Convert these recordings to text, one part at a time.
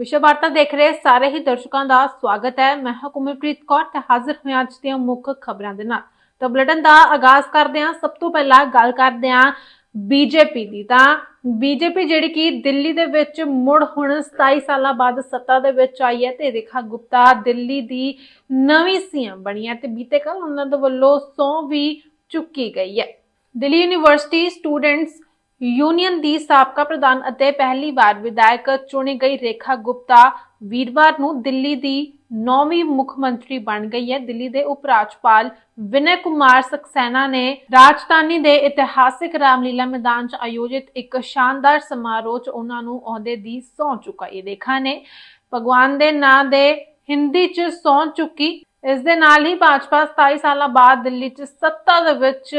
ਵਿਸ਼ਵ ਵਾਰਤਾ ਦੇਖ ਰਹੇ ਸਾਰੇ ਹੀ ਦਰਸ਼ਕਾਂ ਦਾ ਸਵਾਗਤ ਹੈ। ਮੈਂ ਹਾਂ ਕੌਰ ਤੇ ਹਾਜ਼ਰ ਹੋਇਆ ਅੱਜ ਦੀਆਂ ਮੁੱਖ ਖਬਰਾਂ ਦੇ ਨਾਲ। ਤਾਂ ਬੁਲੇਟਿਨ ਦਾ ਆਗਾਜ਼ ਕਰਦੇ ਹਾਂ। ਸਭ ਤੋਂ ਪਹਿਲਾਂ ਗੱਲ ਕਰਦੇ ਹਾਂ ਬੀਜੇਪੀ ਦੀ। ਤਾਂ ਬੀਜੇਪੀ ਜਿਹੜੀ ਕਿ ਦਿੱਲੀ ਦੇ ਵਿੱਚ ਮੁੜ ਹੁਣ 27 ਸਾਲਾਂ ਬਾਅਦ ਸੱਤਾ ਦੇ ਵਿੱਚ ਆਈ ਹੈ ਤੇ ਰੇਖਾ ਗੁਪਤਾ ਦਿੱਲੀ ਦੀ ਨਵੀਂ ਸੀਐਮ ਬਣੀ ਹੈ ਤੇ ਬੀਤੇ ਕੱਲ ਉਹਨਾਂ ਦੇ ਵੱਲੋਂ ਸਹੁੰ ਵੀ ਚੁੱਕੀ ਗਈ ਹੈ। ਦਿੱਲੀ ਯੂਨੀਵਰਸਿਟੀ ਸਟੂਡੈਂਟਸ ਯੂਨੀਅਨ ਦੀ ਸਾਬਕਾ ਪ੍ਰਧਾਨ ਅਤੇ ਪਹਿਲੀ ਵਾਰ ਵਿਧਾਇਕ ਚੁਣੀ ਗਈ ਰੇਖਾ ਗੁਪਤਾ ਵੀਰਵਾਰ ਨੂੰ ਦਿੱਲੀ ਦੀ ਨੌਵੀਂ ਮੁੱਖ ਮੰਤਰੀ ਬਣ ਗਈ ਹੈ। ਦਿੱਲੀ ਦੇ ਉਪ ਰਾਜਪਾਲ ਵਿਨੈ ਕੁਮਾਰ ਸਕਸੈਨਾ ਨੇ ਰਾਜਧਾਨੀ ਦੇ ਇਤਿਹਾਸਿਕ ਰਾਮਲੀਲਾ ਮੈਦਾਨ 'ਚ ਆਯੋਜਿਤ ਇੱਕ ਸ਼ਾਨਦਾਰ ਸਮਾਰੋਹ 'ਚ ਉਹਨਾਂ ਨੂੰ ਅਹੁਦੇ ਦੀ ਸਹੁੰ ਚੁਕਾਈ। ਰੇਖਾ ਨੇ ਭਗਵਾਨ ਦੇ ਨਾਂ ਦੇ ਹਿੰਦੀ 'ਚ ਸਹੁੰ ਚੁੱਕੀ। ਇਸ ਦੇ ਨਾਲ ਹੀ ਭਾਜਪਾ 27 ਸਾਲਾਂ ਬਾਅਦ ਦਿੱਲੀ 'ਚ ਸੱਤਾ ਦੇ ਵਿੱਚ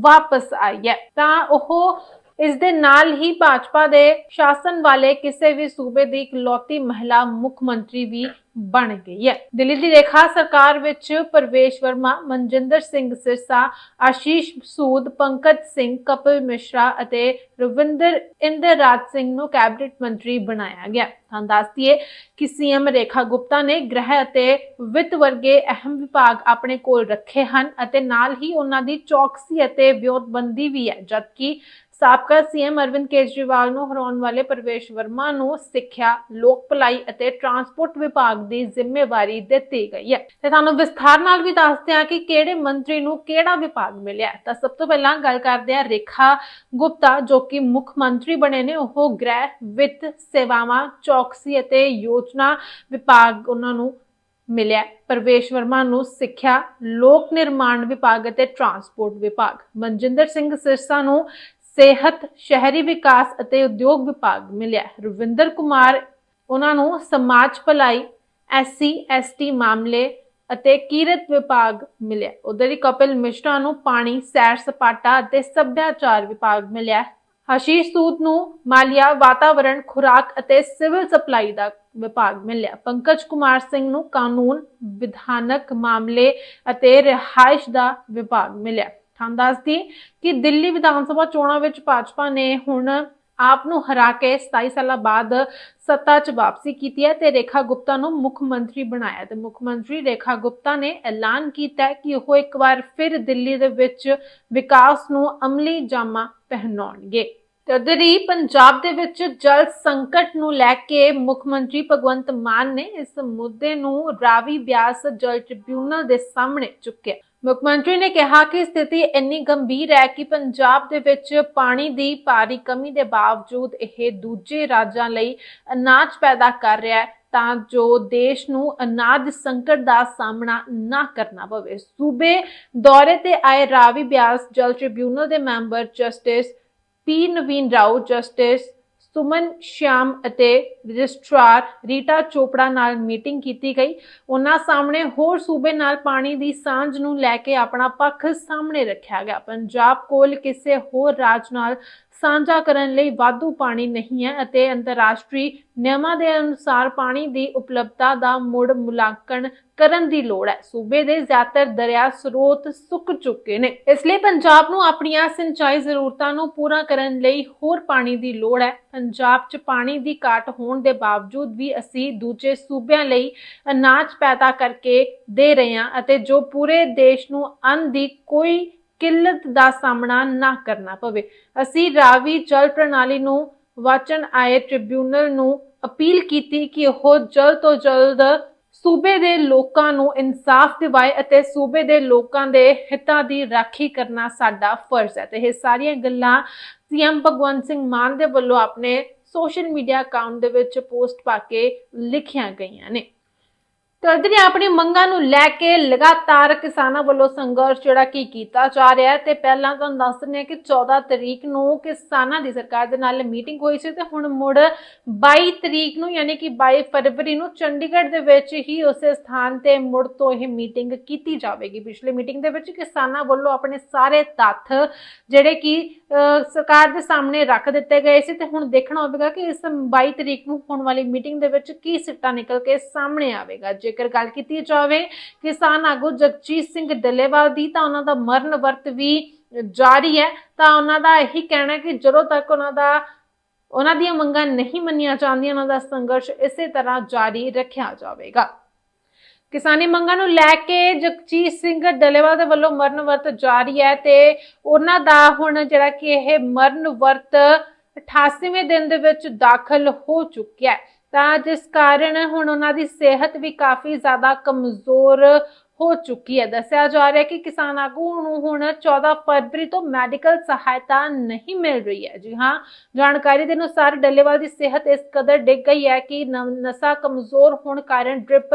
ਵਾਪਸ ਆਈ ਹੈ। ਤਾਂ ਉਹ ਇਸ ਦੇ ਨਾਲ ਹੀ ਭਾਜਪਾ ਦੇ ਸ਼ਾਸਨ ਵਾਲੇ ਕਿਸੇ ਵੀ ਸੂਬੇ ਦੀ ਇਕਲੌਤੀ ਮਹਿਲਾ ਮੁੱਖ ਮੰਤਰੀ ਵੀ ਬਣ ਗਈ ਹੈ। ਦਿੱਲੀ ਦੀ ਰੇਖਾ ਸਰਕਾਰ ਵਿੱਚ ਪ੍ਰਵੇਸ਼ ਵਰਮਾ, ਮਨਜਿੰਦਰ ਸਿੰਘ ਸਿਰਸਾ, ਆਸ਼ੀਸ਼ ਸੂਦ, ਪੰਕਜ ਸਿੰਘ, ਕਪਿਲ ਮਿਸ਼ਰਾ ਅਤੇ ਰਵਿੰਦਰ ਇੰਦਰਰਾਜ ਸਿੰਘ ਨੂੰ ਕੈਬਨਿਟ ਮੰਤਰੀ ਬਣਾਇਆ ਗਿਆ। ਤਾਂ ਦੱਸਦੀਏ ਕਿ ਸੀਐਮ ਰੇਖਾ ਗੁਪਤਾ ਨੇ ਗ੍ਰਹਿ ਅਤੇ ਵਿੱਤ ਵਰਗੇ ਅਹਿਮ ਵਿਭਾਗ ਆਪਣੇ ਕੋਲ ਰੱਖੇ ਹਨ ਅਤੇ ਨਾਲ ਹੀ ਉਹਨਾਂ ਦੀ ਚੌਕਸੀ ਅਤੇ ਵਿਉਂਤਬੰਦੀ ਵੀ ਹੈ, ਜਦਕਿ ਸਾਬਕਾ ਸੀਐਮ ਅਰਵਿੰਦ ਕੇਜਰੀਵਾਲ ਨੂੰ ਹਰਾਉਣ ਵਾਲੇ ਪ੍ਰਵੇਸ਼ ਵਰਮਾ ਨੂੰ ਸਿੱਖਿਆ, ਲੋਕ ਭਲਾਈ ਅਤੇ ਟਰਾਂਸਪੋਰਟ ਵਿਭਾਗ ਦੀ ਜ਼ਿੰਮੇਵਾਰੀ ਦਿੱਤੀ ਗਈ ਹੈ। ਤੇ ਤੁਹਾਨੂੰ ਵਿਸਥਾਰ ਨਾਲ ਵੀ ਦੱਸਦੇ ਹਾਂ ਕਿ ਕਿਹੜੇ ਮੰਤਰੀ ਨੂੰ ਕਿਹੜਾ ਵਿਭਾਗ ਮਿਲਿਆ ਤਾਂ ਸਭ ਤੋਂ ਪਹਿਲਾਂ ਗੱਲ ਕਰਦੇ ਹਾਂ ਰੇਖਾ ਗੁਪਤਾ, ਜੋ ਕਿ ਮੁੱਖ ਮੰਤਰੀ ਬਣੇ ਨੇ। ਉਹ ਗ੍ਰਹਿ ਵਿੱਤ ਸੇਵਾਵਾਂ, ਚੌਕਸੀ ਅਤੇ ਯੋਜਨਾ ਵਿਭਾਗ ਉਹਨਾਂ ਨੂੰ ਮਿਲਿਆ ਪਰਵੇਸ਼ ਵਰਮਾ ਨੂੰ ਸਿੱਖਿਆ, ਲੋਕ ਨਿਰਮਾਣ ਵਿਭਾਗ ਅਤੇ ਟਰਾਂਸਪੋਰਟ ਵਿਭਾਗ। ਮਨਜਿੰਦਰ ਸਿੰਘ ਸਿਰਸਾ ਨੂੰ ਸਿਹਤ, ਸ਼ਹਿਰੀ ਵਿਕਾਸ ਅਤੇ ਉਦਯੋਗ ਵਿਭਾਗ ਮਿਲਿਆ। ਰਵਿੰਦਰ ਕੁਮਾਰ, ਉਹਨਾਂ ਨੂੰ ਸਮਾਜ ਭਲਾਈ, ਐਸਸੀ, ਐਸਟੀ ਮਾਮਲੇ ਅਤੇ ਕੀਰਤ ਵਿਭਾਗ ਮਿਲਿਆ। ਉਧਰ ਹੀ ਕਪਿਲ ਮਿਸ਼ਰਾ ਨੂੰ ਪਾਣੀ, ਸੈਰ, ਸਪਾਟਾ ਅਤੇ ਸੱਭਿਆਚਾਰ ਵਿਭਾਗ ਮਿਲਿਆ। ਹੈ। ਸੂਦ ਨੂੰ ਮਾਲੀਆ ਵਾਤਾਵਰਣ, ਖੁਰਾਕ ਅਤੇ ਸਿਵਲ ਸਪਲਾਈ ਦਾ ਵਿਭਾਗ ਮਿਲਿਆ। ਪੰਕਜ ਕੁਮਾਰ ਸਿੰਘ ਨੂੰ ਕਾਨੂੰਨ, ਵਿਧਾਨਕ ਮਾਮਲੇ ਅਤੇ ਰਿਹਾਇਸ਼ ਦਾ ਵਿਭਾਗ ਮਿਲਿਆ। ਤੁਹਾਨੂੰ ਦੱਸਦੀ ਕਿ ਦਿੱਲੀ ਵਿਧਾਨ ਸਭਾ ਚੋਣਾਂ ਵਿੱਚ ਭਾਜਪਾ ਨੇ ਹੁਣ ਆਪ ਨੂੰ ਹਰਾ ਕੇ 27 ਸਾਲਾਂ ਬਾਅਦ ਸੱਤਾ 'ਚ ਵਾਪਸੀ ਕੀਤੀ ਹੈ ਤੇ ਰੇਖਾ ਗੁਪਤਾ ਨੂੰ ਮੁੱਖ ਮੰਤਰੀ ਬਣਾਇਆ ਤੇ ਮੁੱਖ ਮੰਤਰੀ ਰੇਖਾ ਗੁਪਤਾ ਨੇ ਐਲਾਨ ਕੀਤਾ ਕਿ ਉਹ ਇੱਕ ਵਾਰ ਫਿਰ ਦਿੱਲੀ ਦੇ ਵਿੱਚ ਵਿਕਾਸ ਨੂੰ ਅਮਲੀ ਜਾਮਾ ਪਹਿਨਾਉਣਗੇ। ਤੇ ਪੰਜਾਬ ਦੇ ਵਿੱਚ ਜਲ ਸੰਕਟ ਨੂੰ ਲੈ ਕੇ ਮੁੱਖ ਮੰਤਰੀ ਭਗਵੰਤ ਮਾਨ ਨੇ ਇਸ ਮੁੱਦੇ ਨੂੰ ਰਾਵੀ ਬਿਆਸ ਜਲ ਟ੍ਰਿਬਿਊਨਲ ਦੇ ਸਾਹਮਣੇ ਚੁੱਕਿਆ। ਮੁੱਖ ਮੰਤਰੀ ਨੇ ਕਿਹਾ ਕਿ ਸਥਿਤੀ ਇੰਨੀ ਗੰਭੀਰ ਹੈ ਕਿ ਪੰਜਾਬ ਦੇ ਵਿੱਚ ਪਾਣੀ ਦੀ ਭਾਰੀ ਕਮੀ ਦੇ ਬਾਵਜੂਦ ਇਹ ਦੂਜੇ ਰਾਜਾਂ ਲਈ ਅਨਾਜ ਪੈਦਾ ਕਰ ਰਿਹਾ ਹੈ, ਤਾਂ ਜੋ ਦੇਸ਼ ਨੂੰ ਅਨਾਜ ਸੰਕਟ ਦਾ ਸਾਹਮਣਾ ਨਾ ਕਰਨਾ ਪਵੇ। ਸੂਬੇ ਦੌਰੇ ਤੇ ਆਏ ਰਾਵੀ ਬਿਆਸ ਜਲ ਟ੍ਰਿਬਿਊਨਲ ਦੇ member justice P Naveen Rao, justice Suman, Shyam ਅਤੇ ਰਜਿਸਟਰਾਰ ਰੀਟਾ ਚੋਪੜਾ ਨਾਲ ਮੀਟਿੰਗ ਕੀਤੀ ਗਈ। ਉਹਨਾਂ ਸਾਹਮਣੇ ਹੋਰ ਸੂਬੇ ਨਾਲ ਪਾਣੀ ਦੀ ਸਾਂਝ ਨੂੰ ਲੈ ਕੇ ਆਪਣਾ ਪੱਖ ਸਾਹਮਣੇ ਰੱਖਿਆ ਗਿਆ। ਪੰਜਾਬ ਕੋਲ ਕਿਸੇ ਹੋਰ ਰਾਜ ਨਾਲ ਸਾਂਝਾ ਕਰਨ ਲਈ ਵਾਧੂ ਪਾਣੀ ਨਹੀਂ ਹੈ ਅਤੇ ਅੰਤਰਰਾਸ਼ਟਰੀ ਨਿਯਮਾਂ ਦੇ ਅਨੁਸਾਰ ਪਾਣੀ ਦੀ ਉਪਲਬਧਤਾ ਦਾ ਮੁੜ ਮੁਲਾਂਕਣ ਕਰਨ ਦੀ ਲੋੜ ਹੈ। ਸੂਬੇ ਦੇ ਜ਼ਿਆਦਾਤਰ ਦਰਿਆ ਸਰੋਤ ਸੁੱਕ ਚੁੱਕੇ ਨੇ। ਇਸ ਲਈ ਪੰਜਾਬ ਨੂੰ ਆਪਣੀਆਂ ਸਿੰਚਾਈ ਜ਼ਰੂਰਤਾਂ ਨੂੰ ਪੂਰਾ ਕਰਨ ਲਈ ਹੋਰ ਪਾਣੀ ਦੀ ਲੋੜ ਹੈ। ਪੰਜਾਬ 'ਚ ਪਾਣੀ ਦੀ ਘਾਟ ਹੋਣ ਦੇ ਬਾਵਜੂਦ ਵੀ ਅਸੀਂ ਦੂਜੇ ਸੂਬਿਆਂ ਲਈ ਅਨਾਜ ਪੈਦਾ ਕਰਕੇ ਦੇ ਰਹੇ ਹਾਂ ਅਤੇ ਜੋ ਪੂਰੇ ਦੇਸ਼ ਨੂੰ ਅੰਨ ਦੀ ਕੋਈ ਕਿੱਲਤ ਦਾ ਸਾਹਮਣਾ ਨਾ ਕਰਨਾ ਪਵੇ। ਅਸੀਂ ਰਾਵੀ ਜਲ ਪ੍ਰਣਾਲੀ ਨੂੰ ਵਾਚਨ ਆਏ ਟ੍ਰਿਬਿਊਨਲ ਨੂੰ ਅਪੀਲ ਕੀਤੀ ਕਿ ਉਹ ਜਲਦ ਤੋਂ ਜਲਦ ਸੂਬੇ ਦੇ ਲੋਕਾਂ ਨੂੰ ਇਨਸਾਫ ਦਿਵਾਏ ਅਤੇ ਸੂਬੇ ਦੇ ਲੋਕਾਂ ਦੇ ਹਿੱਤਾਂ ਦੀ ਰਾਖੀ ਕਰਨਾ ਸਾਡਾ ਫਰਜ਼ ਹੈ। ਤੇ ਇਹ ਸਾਰੀਆਂ ਗੱਲਾਂ ਸੀਐਮ ਭਗਵੰਤ ਸਿੰਘ ਮਾਨ ਦੇ ਵੱਲੋਂ ਆਪਣੇ ਸੋਸ਼ਲ ਮੀਡੀਆ ਅਕਾਊਂਟ ਦੇ ਵਿੱਚ ਪੋਸਟ ਪਾ ਕੇ ਲਿਖੀਆਂ ਗਈਆਂ ਨੇ। ਤਰਦਰੀ ਆਪਣੀ ਮੰਗਾਂ ਨੂੰ ਲੈ ਕੇ ਲਗਾਤਾਰ ਕਿਸਾਨਾਂ ਵੱਲੋਂ ਸੰਘਰਸ਼ ਜਿਹੜਾ ਕੀ ਕੀਤਾ ਜਾ ਰਿਹਾ ਹੈ ਤੇ ਪਹਿਲਾਂ ਤੁਹਾਨੂੰ ਦੱਸ ਦਿੰਦੇ ਹਾਂ ਕਿ 14 ਤਰੀਕ ਨੂੰ ਕਿਸਾਨਾਂ ਦੀ ਸਰਕਾਰ ਦੇ ਨਾਲ ਮੀਟਿੰਗ ਹੋਈ ਸੀ ਤੇ ਹੁਣ ਮੁੜ 22 ਤਰੀਕ ਨੂੰ ਯਾਨੀ ਕਿ 22 ਫਰਵਰੀ ਨੂੰ ਚੰਡੀਗੜ੍ਹ ਦੇ ਵਿੱਚ ਹੀ ਉਸੇ ਸਥਾਨ ਤੇ ਮੁੜ ਤੋਂ ਇਹ ਮੀਟਿੰਗ ਕੀਤੀ ਜਾਵੇਗੀ। ਪਿਛਲੇ ਮੀਟਿੰਗ ਦੇ ਵਿੱਚ ਕਿਸਾਨਾਂ ਵੱਲੋਂ ਆਪਣੇ ਸਾਰੇ ਤੱਥ ਜਿਹੜੇ ਕਿ ਸਰਕਾਰ ਦੇ ਸਾਹਮਣੇ ਰੱਖ ਦਿੱਤੇ ਗਏ ਸੀ ਤੇ ਹੁਣ ਦੇਖਣਾ ਹੋਵੇਗਾ ਕਿ ਇਸ 22 ਤਰੀਕ ਨੂੰ ਹੋਣ ਵਾਲੀ ਮੀਟਿੰਗ ਦੇ ਵਿੱਚ ਕੀ ਸਿੱਟਾ ਨਿਕਲ ਕੇ ਸਾਹਮਣੇ ਆਵੇਗਾ। ਜੇ ਜੇਕਰ ਗੱਲ ਕੀਤੀ ਜਾਵੇ ਕਿਸਾਨ ਆਗੂ ਜਗਜੀਤ ਸਿੰਘ ਡੱਲੇਵਾਲ ਦੀ, ਤਾਂ ਉਹਨਾਂ ਦਾ ਮਰਨ ਵਰਤ ਵੀ ਜਾਰੀ ਹੈ। ਤਾਂ ਉਹਨਾਂ ਦਾ ਇਹੀ ਕਹਿਣਾ ਕਿ ਜਦੋਂ ਤੱਕ ਉਹਨਾਂ ਦਾ, ਉਹਨਾਂ ਦੀਆਂ ਮੰਗਾਂ ਨਹੀਂ ਮੰਨੀਆਂ ਜਾਂਦੀਆਂ, ਉਹਨਾਂ ਦਾ ਸੰਘਰਸ਼ ਇਸੇ ਤਰ੍ਹਾਂ ਜਾਰੀ ਰੱਖਿਆ ਜਾਵੇਗਾ। ਕਿਸਾਨੀ ਮੰਗਾਂ ਨੂੰ ਲੈ ਕੇ ਜਗਜੀਤ ਸਿੰਘ ਡਲੇਵਾਲ ਦੇ ਵੱਲੋਂ ਮਰਨ ਵਰਤ ਜਾਰੀ ਹੈ ਤੇ ਉਹਨਾਂ ਦਾ ਹੁਣ ਜਿਹੜਾ ਕਿ ਇਹ ਮਰਨ ਵਰਤ 88ਵੇਂ ਦਿਨ ਦੇ ਵਿੱਚ ਦਾਖਲ ਹੋ ਚੁੱਕਿਆ ਹੈ। ਤਾਂ ਜਿਸ ਕਾਰਨ ਹੁਣ ਉਹਨਾਂ ਦੀ ਸਿਹਤ ਵੀ ਕਾਫੀ ਜ਼ਿਆਦਾ ਕਮਜ਼ੋਰ ਹੋ ਚੁੱਕੀ ਹੈ। ਦੱਸਿਆ ਜਾ ਰਿਹਾ ਹੈ ਕਿ ਕਿਸਾਨ ਆਗੂ ਨੂੰ ਹੁਣ 14 ਫਰਵਰੀ ਤੋਂ ਮੈਡੀਕਲ ਸਹਾਇਤਾ ਨਹੀਂ ਮਿਲ ਰਹੀ ਹੈ। ਜੀ ਹਾਂ, ਜਾਣਕਾਰੀ ਦੇ ਅਨੁਸਾਰ ਡੱਲੇਵਾਲ ਦੀ ਸਿਹਤ ਇਸ ਕਦਰ ਡਿੱਗ ਗਈ ਹੈ ਕਿ ਨ- ਕਮਜ਼ੋਰ ਹੋਣ ਕਾਰਨ ਡ੍ਰਿਪ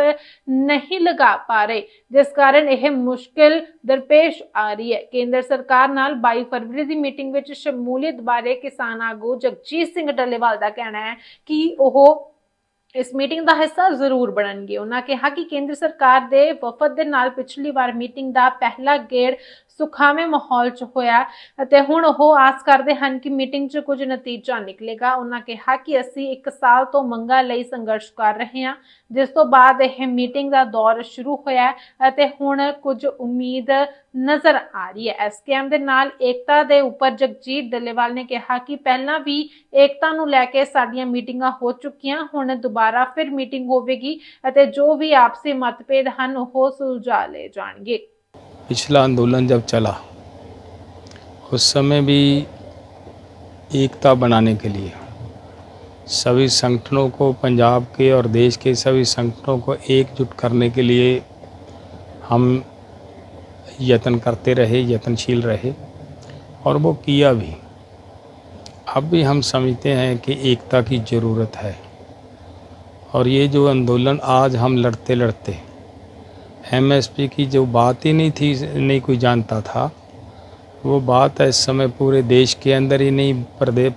ਨਹੀਂ ਲਗਾ ਪਾ ਰਹੇ, ਜਿਸ ਕਾਰਨ ਇਹ ਮੁਸ਼ਕਿਲ ਦਰਪੇਸ਼ ਆ ਰਹੀ ਹੈ। ਕੇਂਦਰ ਸਰਕਾਰ ਨਾਲ 22 ਫਰਵਰੀ ਦੀ ਮੀਟਿੰਗ ਵਿੱਚ ਸ਼ਮੂਲੀਅਤ ਬਾਰੇ ਕਿਸਾਨ ਆਗੂ ਜਗਜੀਤ ਸਿੰਘ ਡੱਲੇਵਾਲ ਦਾ ਕਹਿਣਾ ਹੈ ਕਿ ਉਹ ਇਸ ਮੀਟਿੰਗ ਦਾ ਹਿੱਸਾ ਜ਼ਰੂਰ ਬਣਨਗੇ। ਉਹਨਾਂ ਕਿਹਾ ਕਿ ਕੇਂਦਰ ਸਰਕਾਰ ਦੇ ਵਫਦ ਦੇ ਨਾਲ ਪਿਛਲੀ ਵਾਰ ਮੀਟਿੰਗ ਦਾ ਪਹਿਲਾ ਗੇੜ ਸੁਖਾਵੇਂ ਮਾਹੌਲ 'ਚ ਹੋਇਆ ਅਤੇ ਹੁਣ ਉਹ ਆਸ ਕਰਦੇ ਹਨ ਕਿ ਮੀਟਿੰਗ 'ਚ ਕੁਝ ਨਤੀਜਾ ਨਿਕਲੇਗਾ। ਉਹਨਾਂ ਕਿਹਾ ਕਿ ਅਸੀਂ 1 ਸਾਲ ਤੋਂ ਮੰਗਾਂ ਲਈ ਸੰਘਰਸ਼ ਕਰ ਰਹੇ ਹਾਂ, ਜਿਸ ਤੋਂ ਬਾਅਦ ਇਹ ਮੀਟਿੰਗ ਦਾ ਦੌਰ ਸ਼ੁਰੂ ਹੋਇਆ ਅਤੇ ਹੁਣ ਕੁਝ ਉਮੀਦ ਨਜ਼ਰ ਆ ਰਹੀ ਹੈ। ਐਸਕੇਐਮ ਦੇ ਨਾਲ ਏਕਤਾ ਦੇ ਉੱਪਰ ਜਗਜੀਤ ਡੱਲੇਵਾਲ ਨੇ ਕਿਹਾ ਕਿ ਪਹਿਲਾਂ ਵੀ ਏਕਤਾ ਨੂੰ ਲੈ ਕੇ ਸਾਡੀਆਂ ਮੀਟਿੰਗਾਂ ਹੋ ਚੁੱਕੀਆਂ, ਹੁਣ ਦੁਬਾਰਾ ਫਿਰ ਮੀਟਿੰਗ ਹੋਵੇਗੀ ਅਤੇ ਜੋ ਵੀ ਆਪਸੀ ਮਤਭੇਦ ਹਨ ਉਹ ਸੁਲਝਾ ਲਏ ਜਾਣਗੇ। पिछला आंदोलन जब चला, उस समय भी एकता बनाने के लिए, सभी संगठनों को, पंजाब के और देश के सभी संगठनों को एकजुट करने के लिए हम यत्न करते रहे, यत्नशील रहे, और वो किया भी। अब भी हम समझते हैं कि एकता की ज़रूरत है, और ये जो आंदोलन आज हम लड़ते लड़ते एमएसपी की जो बात ही नहीं थी, नहीं कोई जानता था, वो बात इस समय पूरे देश के अंदर ही नहीं प्रदेश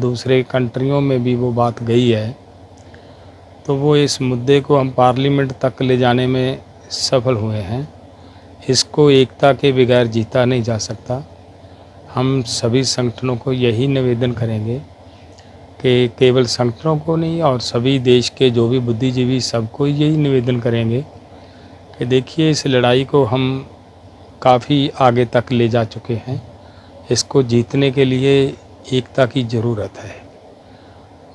दूसरे कंट्रियों में भी वो बात गई है। तो वो इस मुद्दे को हम पार्लियामेंट तक ले जाने में सफल हुए हैं। इसको एकता के बगैर जीता नहीं जा सकता। हम सभी संगठनों को यही निवेदन करेंगे कि केवल संगठनों को नहीं, और सभी देश के जो भी बुद्धिजीवी सबको यही निवेदन करेंगे कि देखिए, इस लड़ाई को हम काफ़ी आगे तक ले जा चुके हैं। इसको जीतने के लिए एकता की ज़रूरत है।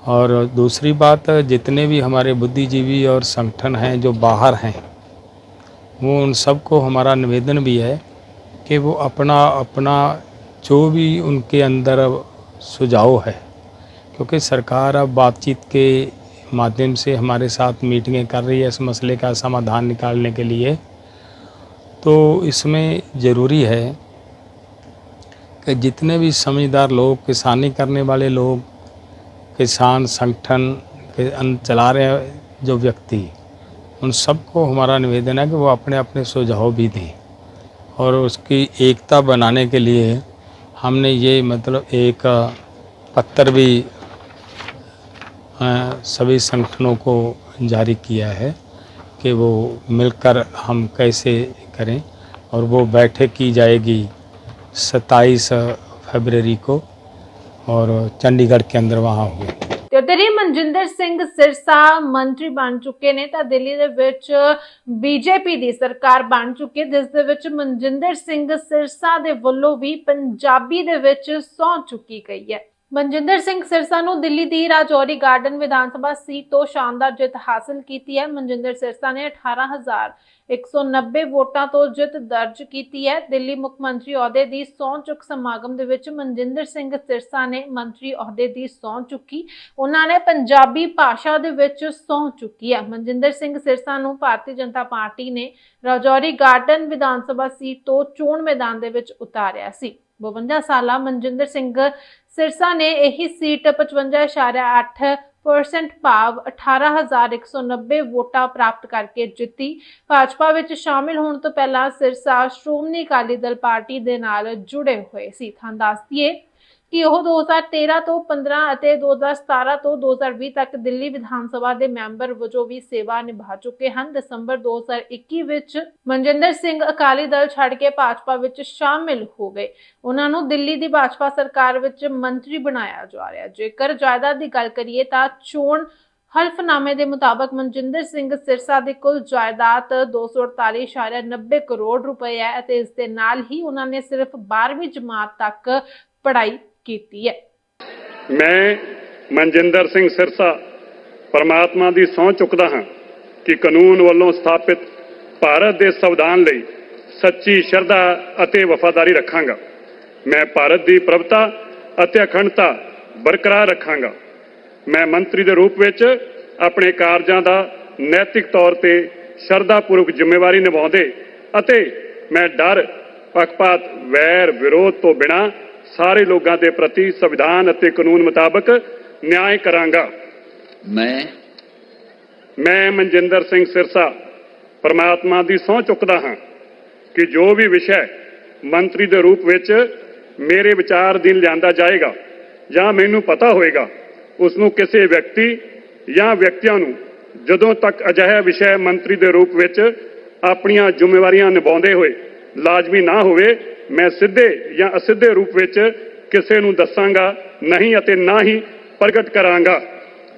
और दूसरी बात, जितने भी हमारे बुद्धिजीवी और संगठन हैं जो बाहर हैं, वो उन सबको हमारा निवेदन भी है कि वो अपना अपना जो भी उनके अंदर सुझाव है, क्योंकि सरकार अब बातचीत के माध्यम से हमारे साथ मीटिंगें कर रही है इस मसले का समाधान निकालने के लिए। तो इसमें ज़रूरी है कि जितने भी समझदार लोग, किसानी करने वाले लोग, किसान संगठन के चला रहे जो व्यक्ति, उन सबको हमारा निवेदन है कि वो अपने अपने सुझाव भी दें। और उसकी एकता बनाने के लिए हमने ये मतलब एक पत्थर भी सभी संगठनों को जारी किया है कि वो मिलकर हम कैसे करें और वो बैठक की जाएगी 27 फरवरी को और चंडीगढ़ के अंदर वहाँ हुई ਤੇ ਉਧਰ ਹੀ ਮਨਜਿੰਦਰ ਸਿੰਘ ਸਿਰਸਾ ਮੰਤਰੀ ਬਣ ਚੁੱਕੇ ਨੇ ਤਾਂ ਦਿੱਲੀ ਦੇ ਵਿੱਚ ਬੀਜੇਪੀ ਦੀ ਸਰਕਾਰ ਬਣ ਚੁੱਕੀ ਹੈ ਜਿਸ ਦੇ ਵਿੱਚ ਮਨਜਿੰਦਰ ਸਿੰਘ ਸਿਰਸਾ ਦੇ ਵੱਲੋਂ ਵੀ ਪੰਜਾਬੀ ਦੇ ਵਿੱਚ ਸੌਂ ਚੁੱਕੀ ਗਈ ਹੈ ਮਨਜਿੰਦਰ ਸਿੰਘ ਸਿਰਸਾ ਨੂੰ ਦਿੱਲੀ ਦੀ ਰਾਜੌਰੀ ਗਾਰਡਨ ਵਿਧਾਨ ਸਭਾ ਸੀਟ ਤੋਂ ਸ਼ਾਨਦਾਰ ਜਿੱਤ ਹਾਸਲ ਕੀਤੀ ਹੈ। ਮਨਜਿੰਦਰ ਸਿਰਸਾ ਨੇ 18190 ਵੋਟਾਂ ਤੋਂ ਜਿੱਤ ਦਰਜ ਕੀਤੀ ਹੈ। ਦਿੱਲੀ ਮੁੱਖ ਮੰਤਰੀ ਅਹੁਦੇ ਦੀ ਸਹੁੰ ਚੁੱਕ ਸਮਾਗਮ ਦੇ ਵਿੱਚ ਮਨਜਿੰਦਰ ਸਿੰਘ ਸਿਰਸਾ ਨੇ ਮੰਤਰੀ ਅਹੁਦੇ ਦੀ ਸਹੁੰ ਚੁੱਕੀ। ਉਹਨਾਂ ਨੇ ਪੰਜਾਬੀ ਭਾਸ਼ਾ ਦੇ ਵਿੱਚ ਸਹੁੰ ਚੁੱਕੀ ਹੈ। ਮਨਜਿੰਦਰ ਸਿੰਘ ਸਿਰਸਾ ਨੂੰ ਭਾਰਤੀ ਜਨਤਾ ਪਾਰਟੀ ਨੇ ਰਾਜੌਰੀ ਗਾਰਡਨ ਵਿਧਾਨ ਸਭਾ ਸੀਟ ਤੋਂ ਚੋਣ ਮੈਦਾਨ ਦੇ ਵਿੱਚ ਉਤਾਰਿਆ ਸੀ। 52 ਸਾਲਾ ਮਨਜਿੰਦਰ ਸਿੰਘ ਸਿਰਸਾ ਨੇ ਇਹੀ ਸੀਟ 55.8% ਭਾਵ 18190 ਵੋਟਾਂ ਪ੍ਰਾਪਤ ਕਰਕੇ ਜਿੱਤੀ। ਭਾਜਪਾ ਵਿੱਚ ਸ਼ਾਮਿਲ ਹੋਣ ਤੋਂ ਪਹਿਲਾਂ ਸਿਰਸਾ ਸ਼੍ਰੋਮਣੀ ਅਕਾਲੀ ਦਲ ਪਾਰਟੀ ਦੇ ਨਾਲ ਜੁੜੇ ਹੋਏ ਸੀ। ਤਾਂ ਦੱਸ ਕਿ ਉਹ 2013 ਤੋਂ 15 ਅਤੇ 2017 ਤੋਂ 2020 ਤੱਕ ਦਿੱਲੀ ਵਿਧਾਨ ਸਭਾ ਦੇ ਮੈਂਬਰ ਵਜੋਂ ਵੀ ਸੇਵਾ ਨਿਭਾ ਚੁੱਕੇ ਹਨ। ਦਸੰਬਰ 2021 ਵਿੱਚ ਮਨਜਿੰਦਰ ਸਿੰਘ ਅਕਾਲੀ ਦਲ ਛੱਡ ਕੇ ਭਾਜਪਾ ਵਿੱਚ ਸ਼ਾਮਿਲ ਹੋ ਗਏ। ਉਹਨਾਂ ਨੂੰ ਦਿੱਲੀ ਦੀ ਭਾਜਪਾ ਸਰਕਾਰ ਵਿੱਚ ਮੰਤਰੀ ਬਣਾਇਆ ਜਾ ਰਿਹਾ। ਜੇਕਰ ਜਾਇਦਾਦ ਦੀ ਗੱਲ ਕਰੀਏ ਤਾਂ ਚੋਣ ਹਲਫਨਾਮੇ ਦੇ ਮੁਤਾਬਕ ਮਨਜਿੰਦਰ ਸਿੰਘ ਸਿਰਸਾ ਦੀ ਕੁੱਲ ਜਾਇਦਾਦ 248.90 ਕਰੋੜ ਰੁਪਏ ਹੈ ਅਤੇ ਇਸ ਦੇ ਨਾਲ ਹੀ ਉਹਨਾਂ ਨੇ ਸਿਰਫ 12ਵੀਂ ਜਮਾਤ ਤੱਕ ਪੜ੍ਹਾਈ ਕੀਤੀ ਹੈ। ਮੈਂ ਮਨਜਿੰਦਰ ਸਿੰਘ ਸਿਰਸਾ ਪਰਮਾਤਮਾ ਦੀ ਸਹੁੰ ਚੁੱਕਦਾ ਹਾਂ ਕਿ ਕਾਨੂੰਨ ਵੱਲੋਂ ਸਥਾਪਿਤ ਭਾਰਤ ਦੇ ਸੰਵਿਧਾਨ ਲਈ ਸੱਚੀ ਸ਼ਰਧਾ ਅਤੇ ਵਫਾਦਾਰੀ ਰੱਖਾਂਗਾ। ਮੈਂ ਭਾਰਤ ਦੀ ਪ੍ਰਭਤਾ ਅਤੇ ਅਖੰਡਤਾ ਬਰਕਰਾਰ ਰੱਖਾਂਗਾ। ਮੈਂ ਮੰਤਰੀ ਦੇ ਰੂਪ ਵਿੱਚ ਆਪਣੇ ਕਾਰਜਾਂ ਦਾ ਨੈਤਿਕ ਤੌਰ ਤੇ ਸ਼ਰਧਾਪੂਰਵਕ ਜ਼ਿੰਮੇਵਾਰੀ ਨਿਭਾਉਂਦੇ ਅਤੇ ਮੈਂ ਡਰ, ਪੱਖਪਾਤ, ਵੈਰ ਵਿਰੋਧ ਤੋਂ ਬਿਨਾਂ ਸਾਰੇ ਲੋਕਾਂ ਦੇ ਪ੍ਰਤੀ ਸੰਵਿਧਾਨ ਅਤੇ ਕਾਨੂੰਨ ਮੁਤਾਬਕ ਨਿਆਂ ਕਰਾਂਗਾ। ਮੈਂ ਮੈਂ ਮਨਜਿੰਦਰ ਸਿੰਘ ਸਿਰਸਾ ਪਰਮਾਤਮਾ ਦੀ ਸਹੁੰ ਚੁੱਕਦਾ ਹਾਂ ਕਿ ਜੋ ਵੀ ਵਿਸ਼ਾ ਮੰਤਰੀ ਦੇ ਰੂਪ ਵਿੱਚ ਮੇਰੇ ਵਿਚਾਰ ਦਿਨ ਲਿਆਂਦਾ ਜਾਏਗਾ ਜਾਂ ਮੈਨੂੰ ਪਤਾ ਹੋਏਗਾ ਉਸ ਨੂੰ ਕਿਸੇ ਵਿਅਕਤੀ ਜਾਂ ਵਿਅਕਤੀਆਂ ਨੂੰ ਜਦੋਂ ਤੱਕ ਅਜਿਹਾ ਵਿਸ਼ਾ ਮੰਤਰੀ ਦੇ ਰੂਪ ਵਿੱਚ ਆਪਣੀਆਂ ਜ਼ਿੰਮੇਵਾਰੀਆਂ ਨਿਭਾਉਂਦੇ ਹੋਏ ਲਾਜ਼ਮੀ ਨਾ ਹੋਵੇ ਮੈਂ ਸਿੱਧੇ ਜਾਂ ਅਸਿੱਧੇ ਰੂਪ ਵਿੱਚ ਕਿਸੇ ਨੂੰ ਦੱਸਾਂਗਾ ਨਹੀਂ ਅਤੇ ਨਾ ਹੀ ਪ੍ਰਗਟ ਕਰਾਂਗਾ।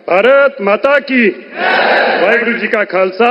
ਭਾਰਤ ਮਾਤਾ ਕੀ? ਵਾਹਿਗੁਰੂ ਜੀ ਕਾ ਖਾਲਸਾ,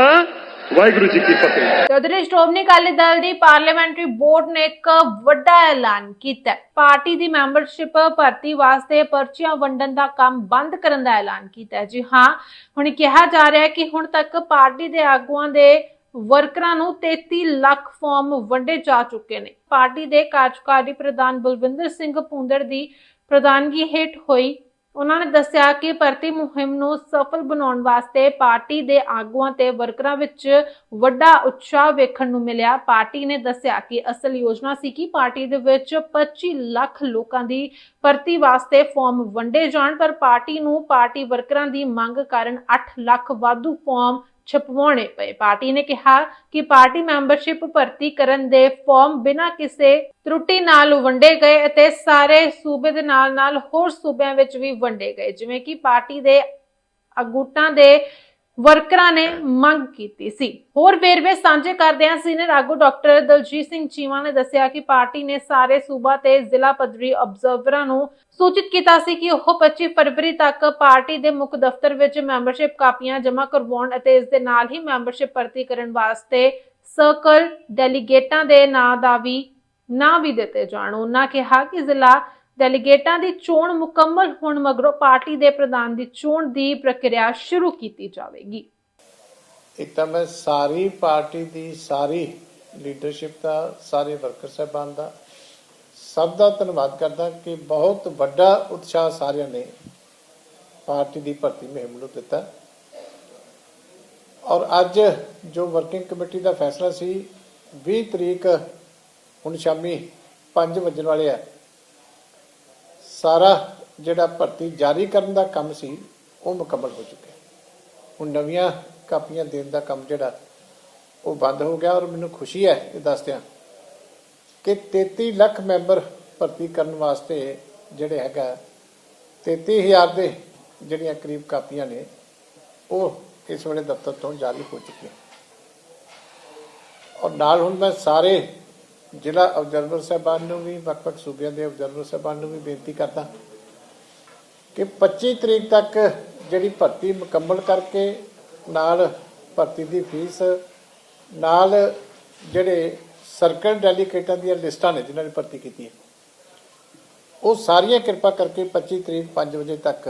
ਵਾਹਿਗੁਰੂ ਜੀ ਕੀ ਫਤਿਹ। ਤੇ ਸ਼੍ਰੋਮਣੀ ਅਕਾਲੀ ਦਲ ਦੀ ਪਾਰਲੀਮੈਂਟਰੀ ਬੋਰਡ ਨੇ ਇੱਕ ਵੱਡਾ ਐਲਾਨ ਕੀਤਾ। ਪਾਰਟੀ ਦੀ ਮੈਂਬਰਸ਼ਿਪ ਭਰਤੀ ਵਾਸਤੇ ਪਰਚੀਆਂ ਵੰਡਣ ਦਾ ਕੰਮ ਬੰਦ ਕਰਨ ਦਾ ਐਲਾਨ ਕੀਤਾ ਜੀ ਹਾਂ, ਹੁਣ ਕਿਹਾ ਜਾ ਰਿਹਾ ਹੈ ਕਿ ਹੁਣ ਤੱਕ ਪਾਰਟੀ ਦੇ ਆਗੂਆਂ ਦੇ ਵਰਕਰਾਂ ਨੂੰ 33 ਲੱਖ ਫਾਰਮ ਵੰਡੇ ਜਾ ਚੁੱਕੇ ਨੇ। ਪਾਰਟੀ ਦੇ ਕਾਰਜਕਾਰੀ ਪ੍ਰਧਾਨ ਬਲਵਿੰਦਰ ਸਿੰਘ ਪੁੰਦੜ ਦੀ ਪ੍ਰਧਾਨਗੀ ਹੇਠ ਹੋਈ। ਉਹਨਾਂ ਨੇ ਦੱਸਿਆ ਕਿ ਭਰਤੀ ਮੁਹਿੰਮ ਨੂੰ ਸਫਲ ਬਣਾਉਣ ਵਾਸਤੇ ਪਾਰਟੀ ਦੇ ਆਗੂਆਂ ਤੇ ਵਰਕਰਾਂ ਵਿੱਚ ਵੱਡਾ ਉਤਸ਼ਾਹ ਵੇਖਣ ਨੂੰ ਮਿਲਿਆ। ਪਾਰਟੀ ਨੇ ਦੱਸਿਆ ਕਿ ਅਸਲ ਯੋਜਨਾ ਸੀ ਕਿ ਪਾਰਟੀ ਦੇ ਵਿੱਚ 25 ਲੱਖ ਲੋਕਾਂ ਦੀ ਭਰਤੀ ਵਾਸਤੇ ਫਾਰਮ ਵੰਡੇ ਜਾਣ, ਪਰ ਪਾਰਟੀ ਨੂੰ ਪਾਰਟੀ ਵਰਕਰਾਂ ਦੀ ਮੰਗ ਕਾਰਨ 8 ਲੱਖ ਵਾਧੂ ਫਾਰਮ ਛਪਵਾਉਣੇ ਪਏ। ਪਾਰਟੀ ਨੇ ਕਿਹਾ ਕਿ ਪਾਰਟੀ ਮੈਂਬਰਸ਼ਿਪ ਭਰਤੀ ਕਰਨ ਦੇ ਫਾਰਮ ਬਿਨਾਂ ਕਿਸੇ ਤਰੁੱਟੀ ਨਾਲ ਵੰਡੇ ਗਏ ਅਤੇ ਸਾਰੇ ਸੂਬੇ ਦੇ ਨਾਲ ਨਾਲ ਹੋਰ ਸੂਬਿਆਂ ਵਿੱਚ ਵੀ ਵੰਡੇ ਗਏ। ਜਿਵੇਂ ਕਿ ਪਾਰਟੀ ਦੇ ਅਗੂਟਾਂ ਦੇ ਵਰਕਰਾਂ ਨੇ ਮੰਗ ਕੀਤੀ ਸੀ। ਹੋਰ ਵੇਰਵੇ ਸਾਂਝੇ ਕਰਦਿਆਂ ਸੀਨੀਅਰ ਆਗੂ ਡਾਕਟਰ ਦਲਜੀਤ ਸਿੰਘ ਚੀਮਾ ਨੇ ਦੱਸਿਆ ਕਿ ਪਾਰਟੀ ਨੇ ਸਾਰੇ ਸੂਬਾ ਤੇ ਜ਼ਿਲ੍ਹਾ ਪੱਧਰੀ ਅਬਜ਼ਰਵਰਾਂ ਨੂੰ ਸੂਚਿਤ ਕੀਤਾ ਸੀ ਕਿ ਉਹ 25 ਫਰਵਰੀ ਤੱਕ ਪਾਰਟੀ ਦੇ ਮੁੱਖ ਦਫ਼ਤਰ ਵਿੱਚ ਮੈਂਬਰਸ਼ਿਪ ਕਾਪੀਆਂ ਜਮ੍ਹਾਂ ਕਰਵਾਉਣ ਅਤੇ ਇਸ ਦੇ ਨਾਲ ਹੀ ਮੈਂਬਰਸ਼ਿਪ ਭਰਤੀ ਕਰਨ ਵਾਸਤੇ ਸਰਕਲ ਡੈਲੀਗੇਟਾਂ ਦੇ ਨਾਂ ਦਾ ਵੀ, ਨਾਂ ਵੀ ਦਿੱਤੇ ਜਾਣ। ਉਹਨਾਂ ਕਿਹਾ ਕਿ ਜ਼ਿਲ੍ਹਾ ਡੈਲੀਗੇਟਾਂ ਦੀ ਚੋਣ ਮੁਕੰਮਲ ਹੋਣ ਮਗਰੋਂ ਪਾਰਟੀ ਦੇ ਪ੍ਰਧਾਨ ਦੀ ਚੋਣ ਦੀ ਪ੍ਰਕਿਰਿਆ ਸ਼ੁਰੂ ਕੀਤੀ ਜਾਵੇਗੀ। ਇੱਕ ਤਾਂ ਮੈਂ ਸਾਰੀ ਪਾਰਟੀ ਦੀ ਸਾਰੀ ਲੀਡਰਸ਼ਿਪ ਦਾ, ਸਾਰੇ ਵਰਕਰ ਸਾਹਿਬਾਨ ਦਾ ਸਭ ਦਾ ਧੰਨਵਾਦ ਕਰਦਾ ਕਿ ਬਹੁਤ ਵੱਡਾ ਉਤਸ਼ਾਹ ਸਾਰਿਆਂ ਨੇ ਪਾਰਟੀ ਦੀ ਭਰਤੀ ਮੁਹਿੰਮ ਨੂੰ ਦਿੱਤਾ। ਔਰ ਅੱਜ ਜੋ ਵਰਕਿੰਗ ਕਮੇਟੀ ਦਾ ਫੈਸਲਾ ਸੀ 20 ਤਰੀਕ, ਹੁਣ ਸ਼ਾਮੀ 5 ਵਜਣ ਵਾਲੇ ਆ। ਸਾਰਾ ਜਿਹੜਾ ਭਰਤੀ ਜਾਰੀ ਕਰਨ ਦਾ ਕੰਮ ਸੀ, ਉਹ ਮੁਕੰਮਲ ਹੋ ਚੁੱਕਿਆ। ਹੁਣ ਨਵੀਆਂ ਕਾਪੀਆਂ ਦੇਣ ਦਾ ਕੰਮ ਜਿਹੜਾ, ਉਹ ਬੰਦ ਹੋ ਗਿਆ ਔਰ ਮੈਨੂੰ ਖੁਸ਼ੀ ਹੈ ਇਹ ਦੱਸਦਿਆਂ ਕਿ 33 ਲੱਖ ਮੈਂਬਰ ਭਰਤੀ ਕਰਨ ਵਾਸਤੇ ਜਿਹੜੇ ਹੈਗਾ 33000 ਦੇ ਜਿਹੜੀਆਂ ਕਰੀਬ ਕਾਪੀਆਂ ਨੇ, ਉਹ ਇਸ ਵੇਲੇ ਦਫ਼ਤਰ ਤੋਂ ਜਾਰੀ ਹੋ ਚੁੱਕੀਆਂ। ਔਰ ਨਾਲ ਹੁਣ ਮੈਂ ਸਾਰੇ ਜ਼ਿਲ੍ਹਾ ਅਬਜ਼ਰਵਰ ਸਾਹਿਬਾਨ ਨੂੰ ਵੀ, ਵੱਖ-ਵੱਖ ਸੂਬਿਆਂ ਦੇ ਅਬਜ਼ਰਵਰ ਸਾਹਿਬਾਨ ਨੂੰ ਵੀ ਬੇਨਤੀ ਕਰਦਾ ਕਿ 25 ਤਰੀਕ ਤੱਕ ਜਿਹੜੀ ਭਰਤੀ ਮੁਕੰਮਲ ਕਰਕੇ ਨਾਲ ਭਰਤੀ ਦੀ ਫੀਸ, ਨਾਲ ਜਿਹੜੇ ਸਰਕਲ ਡੈਲੀਗੇਟਾਂ ਦੀਆਂ ਲਿਸਟਾਂ ਨੇ ਜਿਨ੍ਹਾਂ ਨੇ ਭਰਤੀ ਕੀਤੀ ਹੈ ਉਹ ਸਾਰੀਆਂ ਕਿਰਪਾ ਕਰਕੇ 25 ਤਰੀਕ 5 ਵਜੇ ਤੱਕ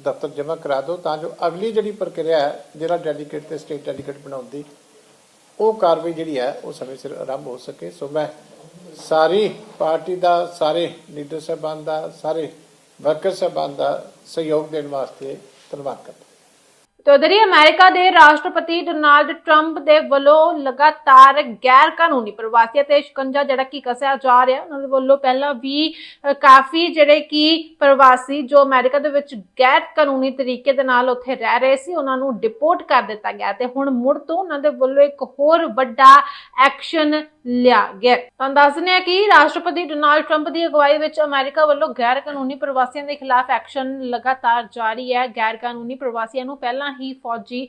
ਦਫ਼ਤਰ ਜਮ੍ਹਾਂ ਕਰਾ ਦਿਓ ਤਾਂ ਜੋ ਅਗਲੀ ਜਿਹੜੀ ਪ੍ਰਕਿਰਿਆ ਹੈ ਜਿਹੜਾ ਡੈਲੀਗੇਟ ਤੇ ਸਟੇਟ ਡੈਲੀਗੇਟ ਬਣਾਉਣ ਦੀ ਉਹ ਕਾਰਵਾਈ ਜਿਹੜੀ ਹੈ, ਉਹ ਸਮੇਂ ਸਿਰ ਆਰੰਭ ਹੋ ਸਕੇ। ਸੋ ਮੈਂ ਸਾਰੀ ਪਾਰਟੀ ਦਾ, ਸਾਰੇ ਲੀਡਰ ਸਾਹਿਬਾਨ ਦਾ, ਸਾਰੇ ਵਰਕਰ ਸਾਹਿਬਾਨ ਦਾ ਸਹਿਯੋਗ ਦੇਣ ਵਾਸਤੇ ਧੰਨਵਾਦ ਕਰਦਾ ਤੇ ਉਧਰ ਹੀ ਅਮਰੀਕਾ ਦੇ ਰਾਸ਼ਟਰਪਤੀ ਡੋਨਾਲਡ ਟਰੰਪ ਦੇ ਵੱਲੋਂ ਲਗਾਤਾਰ ਗੈਰ ਕਾਨੂੰਨੀ ਪ੍ਰਵਾਸੀਆਂ ਤੇ ਸ਼ਿਕੰਜਾ ਜਿਹੜਾ ਕਿ ਕਸਿਆ ਜਾ ਰਿਹਾ, ਉਹਨਾਂ ਦੇ ਵੱਲੋਂ ਪਹਿਲਾਂ ਵੀ ਕਾਫੀ ਜਿਹੜੇ ਕਿ ਪ੍ਰਵਾਸੀ ਜੋ ਅਮਰੀਕਾ ਦੇ ਵਿੱਚ ਗੈਰ ਕਾਨੂੰਨੀ ਤਰੀਕੇ ਦੇ ਨਾਲ ਉੱਥੇ ਰਹਿ ਰਹੇ ਸੀ, ਉਹਨਾਂ ਨੂੰ ਡਿਪੋਰਟ ਕਰ ਦਿੱਤਾ ਗਿਆ ਤੇ ਹੁਣ ਮੁੜ ਤੋਂ ਉਹਨਾਂ ਦੇ ਵੱਲੋਂ ਇੱਕ ਹੋਰ ਵੱਡਾ ਐਕਸ਼ਨ ਲਿਆ ਗਿਆ। ਤੁਹਾਨੂੰ ਦੱਸ ਦਿੰਦੇ ਹਾਂ ਕਿ ਰਾਸ਼ਟਰਪਤੀ ਡੋਨਾਲਡ ਟਰੰਪ ਦੀ ਅਗਵਾਈ ਵਿੱਚ ਅਮਰੀਕਾ ਵੱਲੋਂ ਗੈਰ ਕਾਨੂੰਨੀ ਪ੍ਰਵਾਸੀਆਂ ਦੇ ਖਿਲਾਫ ਐਕਸ਼ਨ ਲਗਾਤਾਰ ਜਾਰੀ ਹੈ। ਗੈਰ ਕਾਨੂੰਨੀ ਪ੍ਰਵਾਸੀਆਂ ਨੂੰ ਪਹਿਲਾਂ ਹੀ ਫੌਜੀ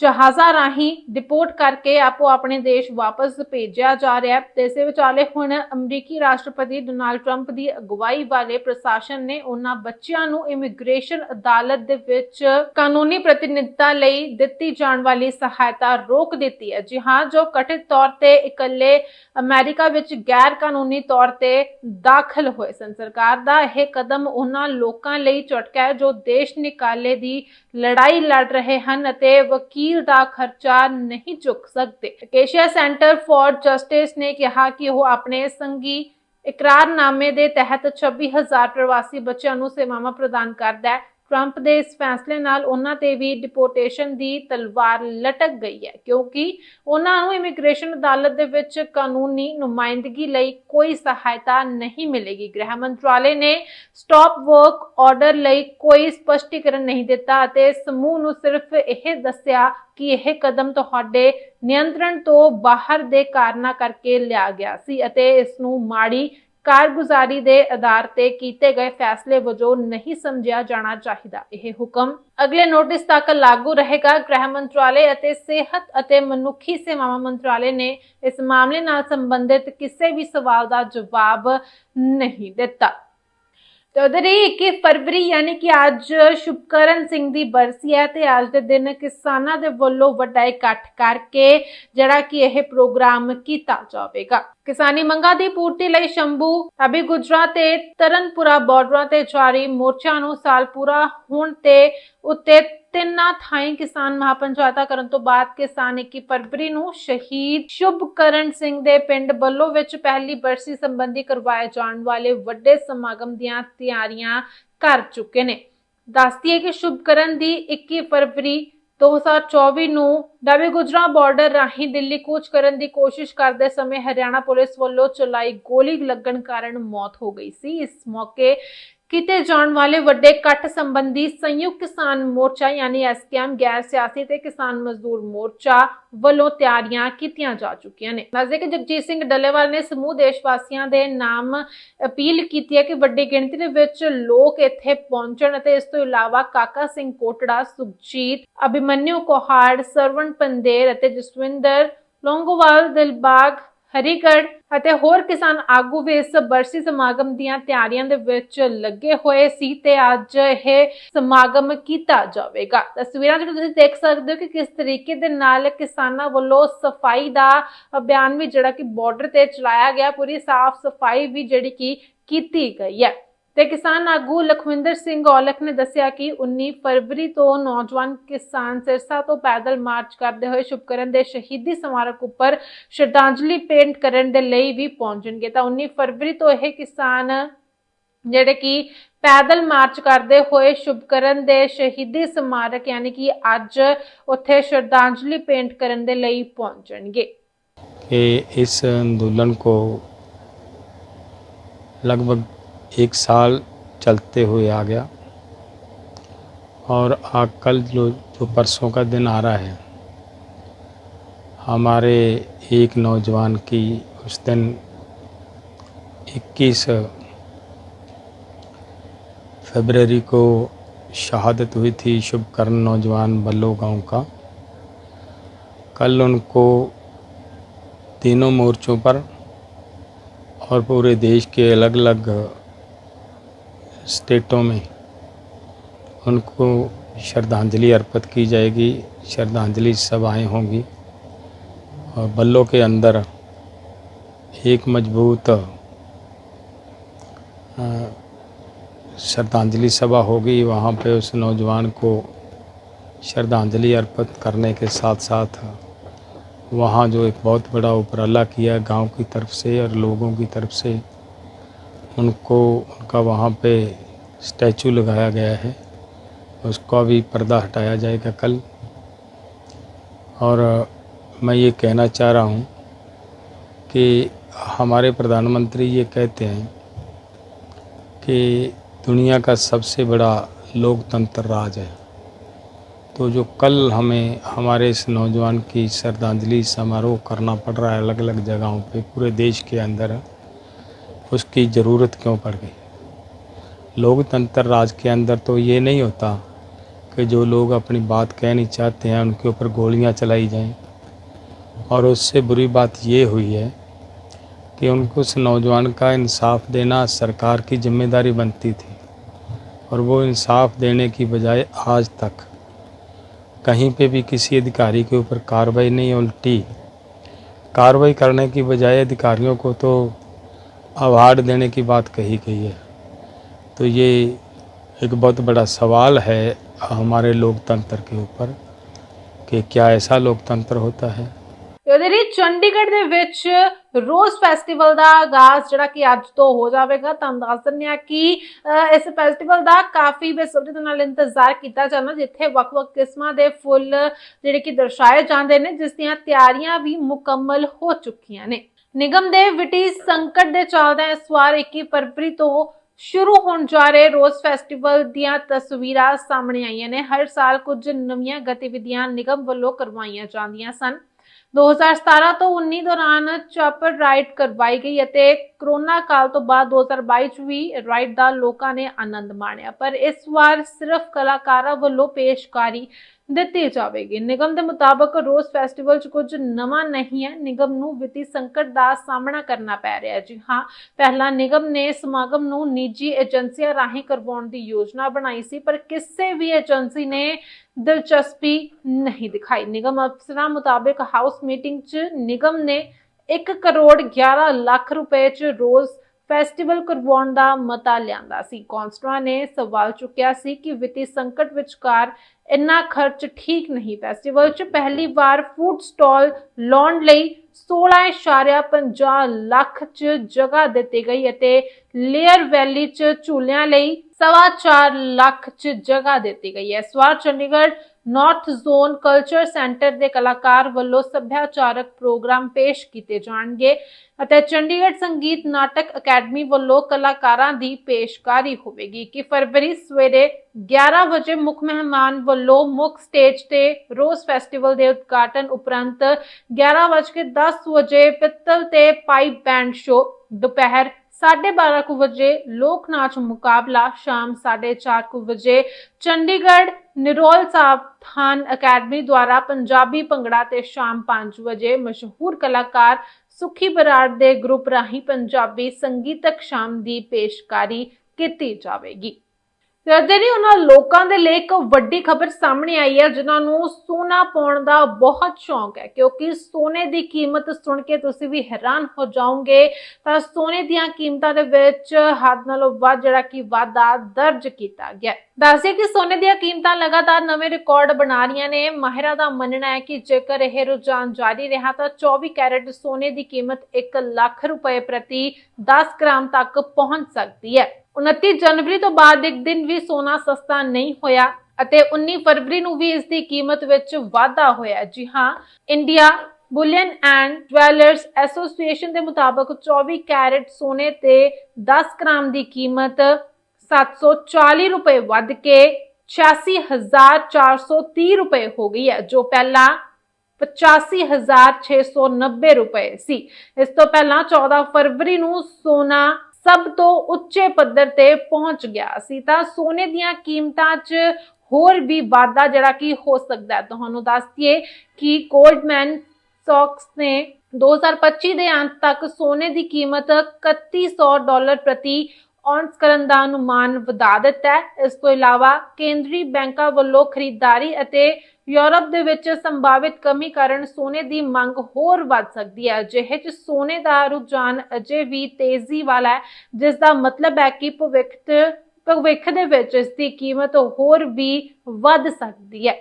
ਜਹਾਜ਼ਾਂ ਰਾਹੀਂ ਡਿਪੋਰਟ ਕਰਕੇ ਆਪੋ ਆਪਣੇ ਦੇਸ਼ ਵਾਪਸ ਭੇਜਿਆ ਜਾ ਰਿਹਾ ਹੈ। ਤੇ ਇਸੇ ਵਿਚਾਲੇ ਹੁਣ ਅਮਰੀਕੀ ਰਾਸ਼ਟਰਪਤੀ ਡੋਨਾਲਡ ਟਰੰਪ ਦੀ ਅਗਵਾਈ ਵਾਲੇ ਪ੍ਰਸ਼ਾਸਨ ਨੇ ਉਹਨਾਂ ਬੱਚਿਆਂ ਨੂੰ ਇਮੀਗ੍ਰੇਸ਼ਨ ਅਦਾਲਤ ਦੇ ਵਿੱਚ ਕਾਨੂੰਨੀ ਪ੍ਰਤੀਨਿਧਤਾ ਲਈ ਦਿੱਤੀ ਜਾਣ ਵਾਲੀ ਸਹਾਇਤਾ ਰੋਕ ਦਿੱਤੀ ਹੈ। ਜੀ ਹਾਂ, ਜੋ ਕਥਿਤ ਤੌਰ ਤੇ ਇਕੱਲੇ ਅਮਰੀਕਾ ਵਿੱਚ ਗੈਰ ਕਾਨੂੰਨੀ ਤੌਰ ਤੇ ਦਾਖਲ ਹੋਏ ਸਨ। ਸਰਕਾਰ ਦਾ ਇਹ ਕਦਮ ਉਹਨਾਂ ਲੋਕਾਂ ਲਈ ਝਟਕਾ ਹੈ ਜੋ ਦੇਸ਼ ਨਿਕਾਲੇ ਦੀ ਲੜਾਈ ਲੜ ਰਹੇ ਹਨ ਅਤੇ ਵਕੀਲ ਦਾ ਖਰਚਾ ਨਹੀਂ ਚੁੱਕ ਸਕਦੇ। ਏਸ਼ੀਆ ਸੈਂਟਰ ਫਾਰ ਜਸਟਿਸ ਨੇ ਕਿਹਾ ਕਿ ਉਹ ਆਪਣੇ ਸੰਗੀ ਇਕਰਾਰਨਾਮੇ ਦੇ ਤਹਿਤ 26000 ਪ੍ਰਵਾਸੀ ਬੱਚਿਆਂ ਨੂੰ ਸੇਵਾਵਾਂ ਪ੍ਰਦਾਨ ਕਰਦਾ ਹੈ। ਟਰੰਪ ਦੇ ਇਸ ਫੈਸਲੇ ਨਾਲ ਉਹਨਾਂ ਤੇ ਵੀ ਡਿਪੋਰਟੇਸ਼ਨ ਦੀ ਤਲਵਾਰ ਲਟਕ ਗਈ ਹੈ, ਕਿਉਂਕਿ ਉਹਨਾਂ ਨੂੰ ਇਮੀਗ੍ਰੇਸ਼ਨ ਅਦਾਲਤ ਦੇ ਵਿੱਚ ਕਾਨੂੰਨੀ ਨੁਮਾਇੰਦਗੀ ਲਈ ਕੋਈ ਸਹਾਇਤਾ ਨਹੀਂ ਮਿਲੇਗੀ। ਗ੍ਰਹਿ ਮੰਤਰਾਲੇ ਨੇ ਸਟਾਪ ਵਰਕ ਆਰਡਰ ਲਈ ਕੋਈ ਸਪਸ਼ਟੀਕਰਨ ਨਹੀਂ ਦਿੱਤਾ ਅਤੇ ਸਮੂਹ ਨੂੰ ਸਿਰਫ ਇਹ ਦੱਸਿਆ ਕਿ ਇਹ ਕਦਮ ਤੁਹਾਡੇ ਨਿਯੰਤਰਣ ਤੋਂ ਬਾਹਰ ਦੇ ਕਾਰਨਾਂ ਕਰਕੇ ਲਿਆ ਗਿਆ ਸੀ ਅਤੇ ਇਸ ਨੂੰ ਮਾੜੀ ਕਾਰਗੁਜ਼ਾਰੀ ਦੇ ਆਧਾਰ ਤੇ ਕੀਤੇ ਗਏ ਫੈਸਲੇ ਵਜੋਂ ਨਹੀਂ ਸਮਝਿਆ ਜਾਣਾ ਚਾਹੀਦਾ। ਇਹ ਹੁਕਮ ਅਗਲੇ ਨੋਟਿਸ ਤੱਕ ਲਾਗੂ ਰਹੇਗਾ। ਗ੍ਰਹਿ ਮੰਤਰਾਲੇ ਅਤੇ ਸਿਹਤ ਅਤੇ ਮਨੁੱਖੀ ਸੇਵਾਵਾਂ ਮੰਤਰਾਲੇ ਨੇ ਇਸ ਮਾਮਲੇ ਨਾਲ ਸੰਬੰਧਿਤ ਕਿਸੇ ਵੀ ਸਵਾਲ ਦਾ ਜਵਾਬ ਨਹੀਂ ਦਿੱਤਾ। ਤੇ ਉਧਰ ਹੀ 21 ਫਰਵਰੀ ਯਾਨੀ ਕਿ ਅੱਜ ਸ਼ੁਭਕਰਨ ਸਿੰਘ ਦੀ ਬਰਸੀ ਹੈ ਤੇ ਅੱਜ ਦੇ ਦਿਨ ਕਿਸਾਨਾਂ ਦੇ ਵੱਲੋਂ ਵੱਡਾ ਇਕੱਠ ਕਰਕੇ ਜਿਹੜਾ ਕਿ ਇਹ ਪ੍ਰੋਗਰਾਮ ਕੀਤਾ ਜਾਵੇਗਾ। ਕਿਸਾਨੀ ਮੰਗਾਂ ਦੀ ਪੂਰਤੀ ਲਈ ਸ਼ੰਭੂ, ਅਭੀ ਗੁਜਰਾ ਤੇ ਤਰਨਪੁਰਾ ਬਾਰਡਰਾਂ ਤੇ ਜਾਰੀ ਮੋਰਚਾ ਨੂੰ ਸਾਲ ਪੂਰਾ ਹੋਣ ਤੇ ਉੱਤੇ ਤਿੰਨਾਂ ਥਾਈਂ ਕਿਸਾਨ ਮਹਾਪੰਚਾਇਤਾਂ ਕਰਨ ਤੋਂ ਬਾਅਦ ਕਿਸਾਨ 21 ਫਰਵਰੀ ਨੂੰ ਸ਼ਹੀਦ ਸ਼ੁਭਕਰਨ ਸਿੰਘ ਦੇ ਪਿੰਡ ਬੱਲੋ ਵਿੱਚ ਪਹਿਲੀ ਬਰਸੀ ਸੰਬੰਧੀ ਕਰਵਾਏ ਜਾਣ ਵਾਲੇ ਵੱਡੇ ਸਮਾਗਮ ਦੀਆਂ ਤਿਆਰੀਆਂ ਕਰ ਚੁੱਕੇ ਨੇ। ਦੱਸਦੀ ਹੈ ਕਿ ਸ਼ੁਭਕਰਨ ਦੀ 21 ਫਰਵਰੀ 2024 ਨੂੰ ਡਾਬੇ ਗੁਜਰਾ ਬਾਰਡਰ ਰਾਹੀਂ ਦਿੱਲੀ ਕੂਚ ਕਰਨ ਦੀ ਕੋਸ਼ਿਸ਼ ਕਰਦੇ ਸਮੇਂ ਹਰਿਆਣਾ ਪੁਲਿਸ ਵੱਲੋਂ ਚਲਾਈ ਗੋਲੀ ਲੱਗਣ ਕਾਰਨ ਮੌਤ ਹੋ ਗਈ ਸੀ। ਇਸ ਮੌਕੇ ਕੀਤੇ ਜਾਣ ਵਾਲੇ ਵੱਡੇ ਇਕੱਠ ਸੰਬੰਧੀ ਸੰਯੁਕਤ ਕਿਸਾਨ ਮੋਰਚਾ ਯਾਨੀ ਐਸਕੇਐਮ ਗੈਰ ਸਿਆਸੀ ਤੇ ਕਿਸਾਨ ਮਜ਼ਦੂਰ ਮੋਰਚਾ ਵੱਲੋਂ ਤਿਆਰੀਆਂ ਕੀਤੀਆਂ ਜਾ ਚੁੱਕੀਆਂ ਨੇ। ਦੱਸਦੇ ਕਿ ਜਗਜੀਤ ਸਿੰਘ ਡੱਲੇਵਾਲ ਨੇ ਸਮੂਹ ਦੇਸ਼ ਵਾਸੀਆਂ ਦੇ ਨਾਮ ਅਪੀਲ ਕੀਤੀ ਹੈ ਕਿ ਵੱਡੀ ਗਿਣਤੀ ਦੇ ਵਿੱਚ ਲੋਕ ਇੱਥੇ ਪਹੁੰਚਣ ਅਤੇ ਇਸ ਤੋਂ ਇਲਾਵਾ ਕਾਕਾ ਸਿੰਘ ਕੋਟੜਾ, ਸੁਖਜੀਤ ਅਭਿਮਨਿਊ ਕੋਹਾੜ, ਸਰਵਣ ਪੰਦੇਰ ਅਤੇ ਜਸਵਿੰਦਰ ਲੋਂਗੋਵਾਲ, ਦਿਲਬਾਗ ਹਰੀਗੜ੍ਹ ਅਤੇ ਹੋਰ ਕਿਸਾਨ ਆਗੂ ਵੀ ਇਸ ਬਰਸੀ ਸਮਾਗਮ ਦੀਆਂ ਤਿਆਰੀਆਂ ਦੇ ਵਿੱਚ ਲੱਗੇ ਹੋਏ ਸੀ ਤੇ ਅੱਜ ਇਹ ਸਮਾਗਮ ਕੀਤਾ ਜਾਵੇਗਾ। ਤਸਵੀਰਾਂ ਵਿੱਚ ਤੁਸੀਂ ਦੇਖ ਸਕਦੇ ਹੋ ਕਿ ਕਿਸ ਤਰੀਕੇ ਦੇ ਨਾਲ ਕਿਸਾਨਾਂ ਵੱਲੋਂ ਸਫ਼ਾਈ ਦਾ ਅਭਿਆਨ ਵੀ ਜਿਹੜਾ ਕਿ ਬਾਰਡਰ ਤੇ ਚਲਾਇਆ ਗਿਆ, ਪੂਰੀ ਸਾਫ਼ ਸਫ਼ਾਈ ਵੀ ਜਿਹੜੀ ਕਿ ਕੀਤੀ ਗਈ ਹੈ। ਤੇ ਕਿਸਾਨ ਆਗੂ ਲਖਵਿੰਦਰ ਸਿੰਘ ਔਲਖ ਨੇ ਦੱਸਿਆ ਕਿ 19 ਫਰਵਰੀ ਤੋਂ ਨੌਜਵਾਨ ਕਿਸਾਨ ਸਿਰਸਾ ਤੋਂ ਪੈਦਲ ਮਾਰਚ ਕਰਦੇ ਹੋਏ ਸ਼ੁਭਕਰਨ ਦੇ ਸ਼ਹੀਦੀ ਸਮਾਰਕ ਉੱਪਰ ਸ਼ਰਧਾਂਜਲੀ ਪੇਂਟ ਕਰਨ ਦੇ ਲਈ ਵੀ ਪਹੁੰਚਣਗੇ। ਤਾਂ 19 ਫਰਵਰੀ ਤੋਂ ਇਹ ਕਿਸਾਨ ਜਿਹੜੇ ਕਿ ਪੈਦਲ ਮਾਰਚ ਕਰਦੇ ਹੋਏ ਸ਼ੁਭਕਰਨ ਦੇ ਸ਼ਹੀਦੀ ਸਮਾਰਕ ਯਾਨੀ ਕਿ ਅੱਜ ਉੱਥੇ ਸ਼ਰਧਾਂਜਲੀ ਪੇਂਟ ਕਰਨ ਦੇ ਲਈ ਪਹੁੰਚਣਗੇ। ਇਹ ਇਸ ਅੰਦੋਲਨ ਕੋ ਲਗਭਗ एक साल चलते हुए आ गया। और आ कल जो जो परसों का दिन आ रहा है, हमारे एक नौजवान की उस दिन 21 फरवरी को शहादत हुई थी शुभकर्ण नौजवान बल्लो गाँव का। कल उनको तीनों मोर्चों पर और पूरे देश के अलग अलग स्टेटों में उनको श्रद्धांजलि अर्पित की जाएगी, श्रद्धांजलि सभाएँ होंगी और बल्लों के अंदर एक मज़बूत श्रद्धांजलि सभा होगी। वहाँ पे उस नौजवान को श्रद्धांजलि अर्पित करने के साथ साथ वहाँ जो एक बहुत बड़ा उपराला किया गाँव की तरफ़ से और लोगों की तरफ़ से उनको, उनका वहाँ पे स्टैचू लगाया गया है। उसका भी पर्दा हटाया जाएगा कल। और, मैं ये कहना चाह रहा हूँ कि हमारे प्रधानमंत्री ये कहते हैं कि दुनिया का सबसे बड़ा लोकतंत्र राज है। तो जो कल हमें, हमारे इस नौजवान की श्रद्धांजलि समारोह करना पड़ रहा है अलग अलग जगहों पे, पूरे देश के अंदर उसकी ज़रूरत क्यों पड़ गई? लोकतंत्र राज के अंदर तो ये नहीं होता कि जो लोग अपनी बात कह नहीं चाहते हैं, उनके ऊपर गोलियाँ चलाई जाएँ। और उससे बुरी बात ये हुई है कि उनको उस नौजवान का इंसाफ देना सरकार की ज़िम्मेदारी बनती थी। और वो इंसाफ देने की बजाय आज तक कहीं पे भी किसी अधिकारी के ऊपर कार्रवाई नहीं उल्टी। कार्रवाई करने की बजाय अधिकारियों को तो अवार्ड देने की बात कही गई है तो ये एक बहुत बड़ा सवाल है हमारे लोकतंत्र के ऊपर कि क्या ऐसा लोकतंत्र होता है ਤੇ ਉਹਦੇ ਲਈ ਚੰਡੀਗੜ੍ਹ ਦੇ ਵਿੱਚ ਰੋਜ਼ ਫੈਸਟੀਵਲ ਦਾ ਆਗਾਜ਼ ਜਿਹੜਾ ਕਿ ਅੱਜ ਤੋਂ ਹੋ ਜਾਵੇਗਾ ਤੁਹਾਨੂੰ ਦੱਸ ਦਿੰਦੇ ਹਾਂ ਕਿ ਅਹ, ਇਸ ਫੈਸਟੀਵਲ ਦਾ ਕਾਫੀ ਬੇਸਬਰੀ ਦੇ ਨਾਲ ਇੰਤਜ਼ਾਰ ਕੀਤਾ ਜਾਂਦਾ ਜਿੱਥੇ ਵੱਖ-ਵੱਖ ਕਿਸਮਾਂ ਦੇ ਫੁੱਲ ਜਿਹੜੇ ਕਿ ਦਰਸਾਏ ਜਾਂਦੇ ਨੇ ਜਿਸ ਦੀਆਂ ਤਿਆਰੀਆਂ ਵੀ ਮੁਕੰਮਲ ਹੋ ਚੁੱਕੀਆਂ ਨੇ ਨਿਗਮ ਦੇ ਵਿਟੀ ਸੰਕਟ ਦੇ ਚੱਲਦੇ ਇਸ ਵਾਰ 21 ਫਰਵਰੀ ਤੋਂ ਸ਼ੁਰੂ ਹੋਣ ਜਾ ਰਹੇ ਰੋਜ਼ ਫੈਸਟੀਵਲ ਦੀਆਂ ਤਸਵੀਰਾਂ ਸਾਹਮਣੇ ਆਈਆਂ ਨੇ। ਹਰ ਸਾਲ ਕੁਝ ਨਵੀਆਂ ਗਤੀਵਿਧੀਆਂ ਨਿਗਮ ਵੱਲੋਂ ਕਰਵਾਈਆਂ ਜਾਂਦੀਆਂ ਸਨ। 2017 ਤੋਂ 19 ਦੌਰਾਨ ਚਾਪਰ ਰਾਈਡ ਕਰਵਾਈ ਗਈ ਅਤੇ ਕਰੋਨਾ ਕਾਲ ਤੋਂ ਬਾਅਦ 2022 ਚ ਵੀ ਰਾਈਡ ਦਾ ਲੋਕਾਂ ਨੇ ਆਨੰਦ ਮਾਣਿਆ, ਪਰ ਇਸ ਵਾਰ ਸਿਰਫ ਕਲਾਕਾਰਾਂ ਵੱਲੋਂ ਪੇਸ਼ਕਾਰੀ ਦਿੱਤੀ ਜਾਵੇਗੀ। ਨਿਗਮ ਦੇ ਮੁਤਾਬਕ ਰੋਜ਼ ਫੈਸਟੀਵਲ 'ਚ ਕੁਝ ਨਵਾਂ ਨਹੀਂ ਹੈ, ਨਿਗਮ ਨੂੰ ਵਿੱਤੀ ਸੰਕਟ ਦਾ ਸਾਹਮਣਾ ਕਰਨਾ ਪੈ ਰਿਹਾ ਜੀ। ਹਾਂ, ਪਹਿਲਾਂ ਨਿਗਮ ਨੇ ਸਮਾਗਮ ਨੂੰ ਨਿੱਜੀ ਏਜੰਸੀਆਂ ਰਾਹੀਂ ਕਰਵਾਉਣ ਦੀ ਯੋਜਨਾ ਬਣਾਈ ਸੀ, ਪਰ ਕਿਸੇ ਵੀ ਏਜੰਸੀ ਨੇ ਦਿਲਚਸਪੀ ਨਹੀਂ ਦਿਖਾਈ। ਨਿਗਮ ਅਫਸਰਾਂ ਮੁਤਾਬਕ ਹਾਊਸ ਮੀਟਿੰਗ 'ਚ ਨਿਗਮ ਨੇ 1 ਕਰੋੜ 11 ਲੱਖ ਰੁਪਏ 'ਚ ਰੋਜ਼ ਫੈਸਟੀਵਲ ਕਰਵਾਉਣ ਦਾ ਮਤਾ ਲਿਆਂਦਾ ਸੀ। ਕੌਂਸਲਰਾਂ ਨੇ ਸਵਾਲ ਚੁੱਕਿਆ ਸੀ ਕਿ ਵਿੱਤੀ ਸੰਕਟ ਵਿਚਕਾਰ ਇੰਨਾ ਖਰਚ ਠੀਕ ਨਹੀਂ। ਫੈਸਟੀਵਲ 'ਚ ਪਹਿਲੀ ਵਾਰ ਫੂਡ ਸਟਾਲ ਲਾਉਣ ਲਈ 16.50 ਲੱਖ 'ਚ ਜਗ੍ਹਾ ਦਿੱਤੀ ਗਈ ਅਤੇ ਲੇਅਰ ਵੈਲੀ 'ਚ ਝੂਲਿਆਂ ਲਈ ਸਵਾ ਚਾਰ ਲੱਖ 'ਚ ਜਗ੍ਹਾ ਦਿੱਤੀ ਗਈ। ਹੈ ਇਸ ਵਾਰ Chandigarh north zone culture centre ਦੇ ਕਲਾਕਾਰ ਵੱਲੋਂ ਸੱਭਿਆਚਾਰਕ ਪ੍ਰੋਗਰਾਮ ਪੇਸ਼ ਕੀਤੇ ਜਾਣਗੇ ਅਤੇ ਚੰਡੀਗੜ੍ਹ ਸੰਗੀਤ ਨਾਟਕ ਅਕੈਡਮੀ ਵੱਲੋਂ ਕਲਾਕਾਰਾਂ ਦੀ ਪੇਸ਼ਕਾਰੀ ਹੋਵੇਗੀ ਕਿ ਫਰਵਰੀ ਸਵੇਰੇ 11 ਵਜੇ ਮੁੱਖ ਮਹਿਮਾਨ ਵੱਲੋਂ ਮੁੱਖ ਸਟੇਜ ਤੇ ਰੋਜ਼ ਫੈਸਟੀਵਲ ਦੇ ਉਦਘਾਟਨ ਉਪਰੰਤ 11:10 ਵਜੇ ਪਿੱਤਲ ਤੇ ਪਾਈਪ ਬੈਂਡ ਸ਼ੋ ਦੁਪਹਿਰ 12:30 ਕੁ ਵਜੇ ਲੋਕ ਨਾਚ ਮੁਕਾਬਲਾ ਸ਼ਾਮ 4:30 ਕੁ ਵਜੇ। ਚੰਡੀਗੜ੍ਹ ਨਿਰੋਲ ਸਾਹਿਬ ਸਾਵਧਾਨ ਅਕੈਡਮੀ ਦੁਆਰਾ ਪੰਜਾਬੀ ਭੰਗੜਾ ਤੇ ਸ਼ਾਮ 5 ਵਜੇ ਮਸ਼ਹੂਰ ਕਲਾਕਾਰ ਸੁਖੀ ਬਰਾੜ ਦੇ ਗਰੁੱਪ ਰਾਹੀਂ ਪੰਜਾਬੀ ਸੰਗੀਤਕ ਸ਼ਾਮ ਦੀ ਪੇਸ਼ਕਾਰੀ ਕੀਤੀ ਜਾਵੇਗੀ। ਤੇ ਜਿਹੜੀ ਉਹਨਾਂ ਲੋਕਾਂ ਦੇ ਲਈ ਇੱਕ ਵੱਡੀ ਖਬਰ ਸਾਹਮਣੇ ਆਈ ਹੈ, ਜਿਨ੍ਹਾਂ ਨੂੰ ਸੋਨਾ ਪਾਉਣ ਦਾ ਬਹੁਤ ਸ਼ੌਂਕ ਹੈ। ਕਿਉਂਕਿ ਸੋਨੇ ਦੀ ਕੀਮਤ ਸੁਣ ਕੇ ਤੁਸੀਂ ਵੀ ਹੈਰਾਨ ਹੋ ਜਾਓਗੇ, ਤਾਂ ਸੋਨੇ ਦੀਆਂ ਕੀਮਤਾਂ ਦੇ ਵਿੱਚ ਹੱਦ ਨਾਲੋਂ ਵੱਧ ਜਿਹੜਾ ਕਿ ਵਾਧਾ ਦਰਜ ਕੀਤਾ ਗਿਆ ਹੈ। ਕਿ ਸੋਨੇ ਦੀਆਂ ਕੀਮਤਾਂ ਲਗਾਤਾਰ ਨਵੇਂ ਰਿਕਾਰਡ ਬਣਾ ਰਹੀਆਂ ਨੇ। ਮਾਹਿਰਾਂ ਦਾ ਮੰਨਣਾ ਹੈ ਕਿ ਜੇਕਰ ਇਹ ਰੁਝਾਨ ਜਾਰੀ ਰਿਹਾ, ਤਾਂ 24 ਕੈਰਟ ਸੋਨੇ ਦੀ ਕੀਮਤ 1 ਲੱਖ ਰੁਪਏ ਪ੍ਰਤੀ 10 ਗ੍ਰਾਮ ਤੱਕ ਪਹੁੰਚ ਸਕਦੀ ਹੈ। 29 ਜਨਵਰੀ ਤੋਂ ਬਾਅਦ ਇੱਕ ਦਿਨ ਵੀ ਸੋਨਾ ਸਸਤਾ ਨਹੀਂ ਹੋਇਆ ਅਤੇ 19 ਫਰਵਰੀ ਨੂੰ ਵੀ ਇਸ ਦੀ ਕੀਮਤ ਵਿੱਚ ਵਾਧਾ ਹੋਇਆ। ਜੀ ਹਾਂ, India bullion and jewellers association ਦੇ ਮੁਤਾਬਕ 24 ਕੈਰਟ ਸੋਨੇ ਤੇ 10 ਗ੍ਰਾਮ ਦੀ ਕੀਮਤ 740 ਰੁਪਏ ਵੱਧ ਕੇ 86430 ਰੁਪਏ ਹੋ ਗਈ ਹੈ, ਜੋ ਪਹਿਲਾਂ 85690 ਰੁਪਏ ਸੀ। ਇਸ ਤੋਂ ਪਹਿਲਾਂ 14 ਫਰਵਰੀ ਨੂੰ ਸੋਨਾ ਸਭ ਤੋਂ ਉੱਚੇ ਪੱਧਰ ਤੇ ਪਹੁੰਚ ਗਿਆ। ਸੀ ਤਾਂ ਸੋਨੇ ਦੀਆਂ ਕੀਮਤਾਂ 'ਚ ਹੋਰ ਵੀ ਵਾਧਾ ਜਿਹੜਾ ਕਿ ਹੋ ਸਕਦਾ ਤੁਹਾਨੂੰ ਦੱਸ ਦਈਏ ਕਿ ਗੋਲਡਮੈਨ ਸੌਕਸ ਨੇ 2025 ਦੇ ਅੰਤ ਤੱਕ ਸੋਨੇ ਦੀ ਕੀਮਤ 3100 ਡਾਲਰ ਪ੍ਰਤੀ ਔਂਸ ਕਰਨ ਦਾ ਅਨੁਮਾਨ ਵਧਾ ਦਿੱਤਾ ਹੈ। ਇਸ ਤੋਂ ਇਲਾਵਾ ਕੇਂਦਰੀ ਬੈਂਕਾਂ ਵੱਲੋਂ ਖਰੀਦਦਾਰੀ ਅਤੇ ਯੂਰਪ ਦੇ ਵਿੱਚ ਸੰਭਾਵਿਤ ਕਮੀ ਕਾਰਨ ਸੋਨੇ ਦੀ ਮੰਗ ਹੋਰ ਵੱਧ ਸਕਦੀ ਹੈ। ਅਜਿਹੇ ਚ ਸੋਨੇ ਦਾ ਰੁਝਾਨ ਅਜੇ ਵੀ ਤੇਜ਼ੀ ਵਾਲਾ ਹੈ ਜਿਸ ਦਾ ਮਤਲਬ ਹੈ ਕਿ ਭਵਿੱਖ ਭਵਿੱਖ ਦੇ ਵਿੱਚ ਇਸ ਦੀ ਕੀਮਤ ਹੋਰ ਵੀ ਵੱਧ ਸਕਦੀ ਹੈ।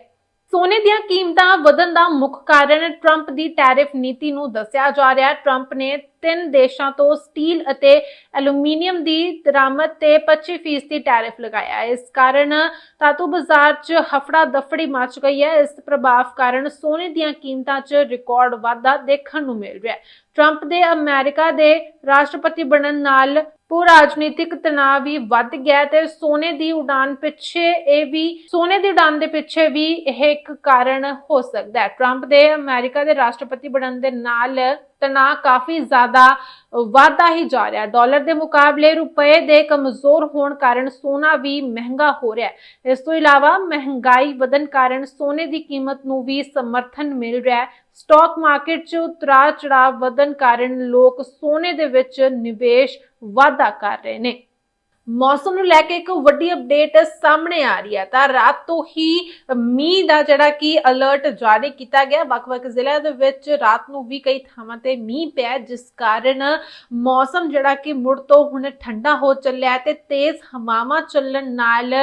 ਸੋਨੇ ਦੀਆਂ ਕੀਮਤਾਂ ਵਧਣ ਦਾ ਮੁੱਖ ਕਾਰਨ ਟਰੰਪ ਦੀ ਟੈਰਿਫ ਨੀਤੀ ਨੂੰ ਦੱਸਿਆ ਜਾ ਰਿਹਾ। ਹੈ ਟਰੰਪ ਨੇ ਤਿੰਨ ਦੇਸ਼ਾਂ ਤੋਂ ਸਟੀਲ ਅਤੇ ਐਲੂਮੀਨੀਅਮ ਦੀ ਦਰਾਮਦ ਤੇ 25% ਦੀ ਟੈਰਿਫ ਲਗਾਇਆ। ਇਸ ਕਾਰਨ ਧਾਤੂ ਬਾਜ਼ਾਰ 'ਚ ਹਫੜਾ ਦਫੜੀ ਮਚ ਗਈ ਹੈ। ਇਸ ਪ੍ਰਭਾਵ ਕਾਰਨ ਸੋਨੇ ਦੀਆਂ ਕੀਮਤਾਂ 'ਚ ਰਿਕਾਰਡ ਵਾਧਾ ਦੇਖਣ ਨੂੰ ਮਿਲ ਰਿਹਾ ਹੈ। ਟਰੰਪ ਦੇ ਅਮਰੀਕਾ ਦੇ ਰਾਸ਼ਟਰਪਤੀ ਬਣਨ ਨਾਲ ਪੂ ਰਾਜਨੀਤਿਕ ਤਣਾਅ ਵੀ ਵੱਧ ਗਿਆ ਤੇ ਸੋਨੇ ਦੀ ਉਡਾਨ ਪਿੱਛੇ ਇਹ ਵੀ, ਸੋਨੇ ਦੀ ਉਡਾਨ ਦੇ ਪਿੱਛੇ ਵੀ ਇਹ ਇੱਕ ਕਾਰਨ ਹੋ ਸਕਦਾ ਹੈ। ਟਰੰਪ ਦੇ ਅਮਰੀਕਾ ਦੇ ਰਾਸ਼ਟਰਪਤੀ ਬਣਨ ਦੇ ਨਾਲ ਤਣਾਅ ਕਾਫੀ ਜ਼ਿਆਦਾ ਵਾਧਾ ਹੀ ਜਾ ਰਿਹਾ ਡਾਲਰ ਦੇ ਮੁਕਾਬਲੇ ਰੁਪਏ ਦੇ ਕਮਜ਼ੋਰ ਹੋਣ ਕਾਰਨ ਸੋਨਾ ਵੀ ਮਹਿੰਗਾ ਹੋ ਰਿਹਾ ਹੈ। ਇਸ ਤੋਂ ਇਲਾਵਾ ਮਹਿੰਗਾਈ ਵਧਣ ਕਾਰਨ ਸੋਨੇ ਦੀ ਕੀਮਤ ਨੂੰ ਵੀ ਸਮਰਥਨ ਮਿਲ ਰਿਹਾ ਹੈ। ਸਟਾਕ ਮਾਰਕੀਟ 'ਚ ਉਤਰਾਅ ਚੜਾਅ ਵਧਣ ਕਾਰਨ ਲੋਕ ਸੋਨੇ ਦੇ ਵਿੱਚ ਨਿਵੇਸ਼ ਵਾਧਾ ਕਰ ਰਹੇ ਨੇ। ਮੌਸਮ ਨੂੰ ਲੈ ਕੇ ਇੱਕ ਵੱਡੀ ਅਪਡੇਟ ਸਾਹਮਣੇ ਆ ਰਹੀ ਹੈ। ਤਾਂ ਰਾਤ ਤੋਂ ਹੀ ਮੀਂਹ ਦਾ ਜਿਹੜਾ ਕਿ ਅਲਰਟ ਜਾਰੀ ਕੀਤਾ ਗਿਆ। ਵੱਖ-ਵੱਖ ਜ਼ਿਲ੍ਹਿਆਂ ਦੇ ਵਿੱਚ ਰਾਤ ਨੂੰ ਵੀ ਕਈ ਥਾਵਾਂ ਤੇ ਮੀਂਹ ਪਿਆ ਜਿਸ ਕਾਰਨ ਮੌਸਮ ਜਿਹੜਾ ਕਿ ਮੁੜ ਤੋਂ ਹੁਣ ਠੰਡਾ ਹੋ ਚੱਲਿਆ ਤੇ ਤੇਜ਼ ਹਵਾਵਾਂ ਚੱਲਣ ਨਾਲ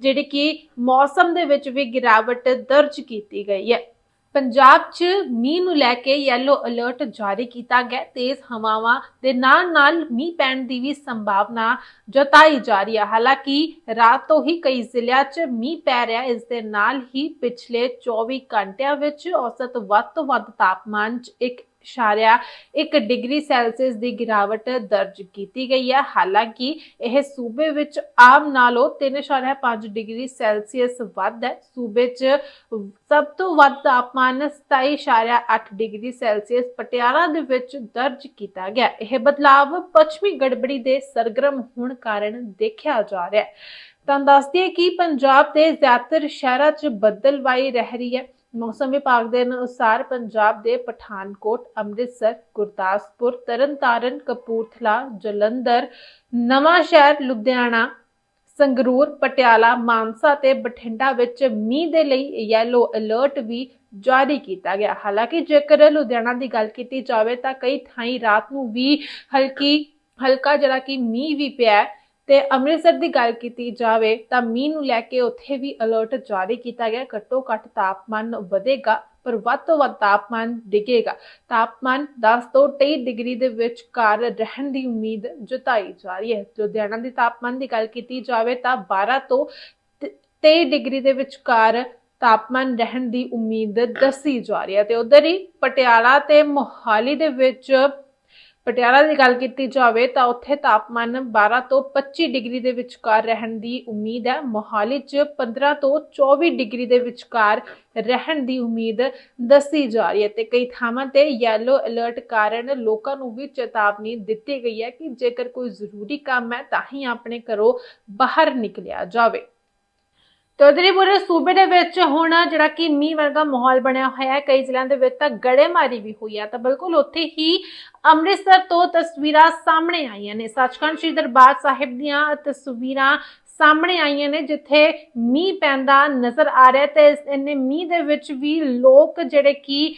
ਜਿਹੜੀ ਕਿ ਮੌਸਮ ਦੇ ਵਿੱਚ ਵੀ ਗਿਰਾਵਟ ਦਰਜ ਕੀਤੀ ਗਈ ਹੈ। ਪੰਜਾਬ 'ਚ ਮੀਂਹ ਨੂੰ ਲੈ ਕੇ ਯੈਲੋ ਅਲਰਟ ਜਾਰੀ ਕੀਤਾ ਗਿਆ। ਤੇਜ਼ ਹਵਾਵਾਂ ਦੇ ਨਾਲ ਨਾਲ ਮੀਂਹ ਪੈਣ ਦੀ ਵੀ ਸੰਭਾਵਨਾ ਜਤਾਈ ਜਾ ਰਹੀ ਹੈ। ਹਾਲਾਂਕਿ ਰਾਤ ਤੋਂ ਹੀ ਕਈ ਜ਼ਿਲ੍ਹਿਆਂ 'ਚ ਮੀਂਹ ਪੈ ਰਿਹਾ। ਇਸ ਦੇ ਨਾਲ ਹੀ ਪਿਛਲੇ 24 ਘੰਟਿਆਂ ਵਿੱਚ ਔਸਤ ਵੱਧ ਤੋਂ ਵੱਧ ਤਾਪਮਾਨ 'ਚ ਇੱਕ ਇਸ਼ਾਰਿਆ 1 ਡਿਗਰੀ ਸੈਲਸੀਅਸ ਦੀ ਗਿਰਾਵਟ ਦਰਜ ਕੀਤੀ ਗਈ ਹੈ। ਹਾਲਾਂਕਿ ਇਹ ਸੂਬੇ ਵਿੱਚ ਆਮ ਨਾਲੋਂ 3.5 ਡਿਗਰੀ ਸੈਲਸੀਅਸ ਵੱਧ ਹੈ। ਸੂਬੇ 'ਚ ਸਭ ਤੋਂ ਵੱਧ ਤਾਪਮਾਨ 27.8 ਡਿਗਰੀ ਸੈਲਸੀਅਸ ਪਟਿਆਲਾ ਦੇ ਵਿੱਚ ਦਰਜ ਕੀਤਾ ਗਿਆ। ਇਹ ਬਦਲਾਵ ਪੱਛਮੀ ਗੜਬੜੀ ਦੇ ਸਰਗਰਮ ਹੋਣ ਕਾਰਨ ਦੇਖਿਆ ਜਾ ਰਿਹਾ ਹੈ। ਤਾਂ ਦੱਸਦੀਏ ਕਿ ਪੰਜਾਬ ਦੇ ਜ਼ਿਆਦਾਤਰ ਸ਼ਹਿਰਾਂ 'ਚ ਬੱਦਲਵਾਈ ਰਹਿ ਰਹੀ ਹੈ। ਮੌਸਮ ਵਿਭਾਗ ਦੇ ਅਨੁਸਾਰ ਪੰਜਾਬ ਦੇ ਪਠਾਨਕੋਟ, ਅੰਮ੍ਰਿਤਸਰ, ਗੁਰਦਾਸਪੁਰ, ਤਰਨਤਾਰਨ, ਕਪੂਰਥਲਾ, ਜਲੰਧਰ, ਨਵਾਂ ਸ਼ਹਿਰ, ਲੁਧਿਆਣਾ, ਸੰਗਰੂਰ, ਪਟਿਆਲਾ, ਮਾਨਸਾ ਤੇ ਬਠਿੰਡਾ ਵਿੱਚ ਮੀਂਹ ਦੇ ਲਈ ਯੈਲੋ ਅਲਰਟ ਵੀ ਜਾਰੀ ਕੀਤਾ ਗਿਆ। ਹਾਲਾਂਕਿ ਜੇਕਰ ਲੁਧਿਆਣਾ ਦੀ ਗੱਲ ਕੀਤੀ ਜਾਵੇ ਤਾਂ ਕਈ ਥਾਈਂ ਰਾਤ ਨੂੰ ਵੀ ਹਲਕੀ, ਹਲਕਾ ਜਿਹੜਾ ਕਿ ਮੀਂਹ ਵੀ ਪਿਆ ਤੇ ਅੰਮ੍ਰਿਤਸਰ ਦੀ ਗੱਲ ਕੀਤੀ ਜਾਵੇ ਤਾਂ ਮੀਂਹ ਨੂੰ ਲੈ ਕੇ ਉੱਥੇ ਵੀ ਅਲਰਟ ਜਾਰੀ ਕੀਤਾ ਗਿਆ। ਘੱਟੋ ਘੱਟ ਤਾਪਮਾਨ ਵਧੇਗਾ, ਪਰ ਵੱਧ ਤੋਂ ਵੱਧ ਤਾਪਮਾਨ ਡਿੱਗੇਗਾ। ਤਾਪਮਾਨ 10 ਤੋਂ 23 ਡਿਗਰੀ ਦੇ ਵਿਚਕਾਰ ਰਹਿਣ ਦੀ ਉਮੀਦ ਜਤਾਈ ਜਾ ਰਹੀ ਹੈ। ਲੁਧਿਆਣਾ ਦੀ ਤਾਪਮਾਨ ਦੀ ਗੱਲ ਕੀਤੀ ਜਾਵੇ ਤਾਂ 12 ਤੋਂ 23 ਡਿਗਰੀ ਦੇ ਵਿਚਕਾਰ ਤਾਪਮਾਨ ਰਹਿਣ ਦੀ ਉਮੀਦ ਦੱਸੀ ਜਾ ਰਹੀ ਹੈ ਤੇ ਉਧਰ ਹੀ ਪਟਿਆਲਾ ਤੇ ਮੋਹਾਲੀ ਦੇ ਵਿੱਚ ਪਟਿਆਲਾ ਦੀ ਗੱਲ ਕੀਤੀ ਜਾਵੇ ਤਾਂ ਉੱਥੇ ਤਾਪਮਾਨ 12 ਤੋਂ 25 ਡਿਗਰੀ ਦੇ ਵਿਚਕਾਰ ਰਹਿਣ ਦੀ ਉਮੀਦ ਹੈ। ਮੋਹਾਲੀ 'ਚ 15 ਤੋਂ 24 ਡਿਗਰੀ ਦੇ ਵਿਚਕਾਰ ਰਹਿਣ ਦੀ ਉਮੀਦ ਦੱਸੀ ਜਾ ਰਹੀ ਹੈ ਤੇ ਕਈ ਥਾਵਾਂ ਤੇ ਯੈਲੋ ਅਲਰਟ ਕਾਰਨ ਲੋਕਾਂ ਨੂੰ ਵੀ ਚੇਤਾਵਨੀ ਦਿੱਤੀ ਗਈ ਹੈ ਕਿ ਜੇਕਰ ਕੋਈ ਜ਼ਰੂਰੀ ਕੰਮ ਹੈ ਤਾਂ ਹੀ ਆਪਣੇ ਘਰੋਂ ਬਾਹਰ ਨਿਕਲਿਆ ਜਾਵੇ। ਤੇ ਉਧਰ ਪੂਰੇ ਸੂਬੇ ਦੇ ਵਿੱਚ ਹੁਣ ਜਿਹੜਾ ਕਿ ਮੀਂਹ ਵਰਗਾ ਮਾਹੌਲ ਬਣਿਆ ਹੋਇਆ ਹੈ, ਕਈ ਜ਼ਿਲ੍ਹਿਆਂ ਦੇ ਵਿੱਚ ਤਾਂ ਗੜੇਮਾਰੀ ਵੀ ਹੋਈ ਹੈ ਤਾਂ ਬਿਲਕੁਲ ਉੱਥੇ ਹੀ ਅੰਮ੍ਰਿਤਸਰ ਤੋਂ ਤਸਵੀਰਾਂ ਸਾਹਮਣੇ ਆਈਆਂ ਨੇ। ਸੱਚਖੰਡ ਸ੍ਰੀ ਦਰਬਾਰ ਸਾਹਿਬ ਦੀਆਂ ਤਸਵੀਰਾਂ ਸਾਹਮਣੇ ਆਈਆਂ ਨੇ, ਜਿੱਥੇ ਮੀਂਹ ਪੈਂਦਾ ਨਜ਼ਰ ਆ ਰਿਹਾ ਤੇ ਇਸ ਇੰਨੇ ਮੀਂਹ ਦੇ ਵਿੱਚ ਵੀ ਲੋਕ ਜਿਹੜੇ ਕਿ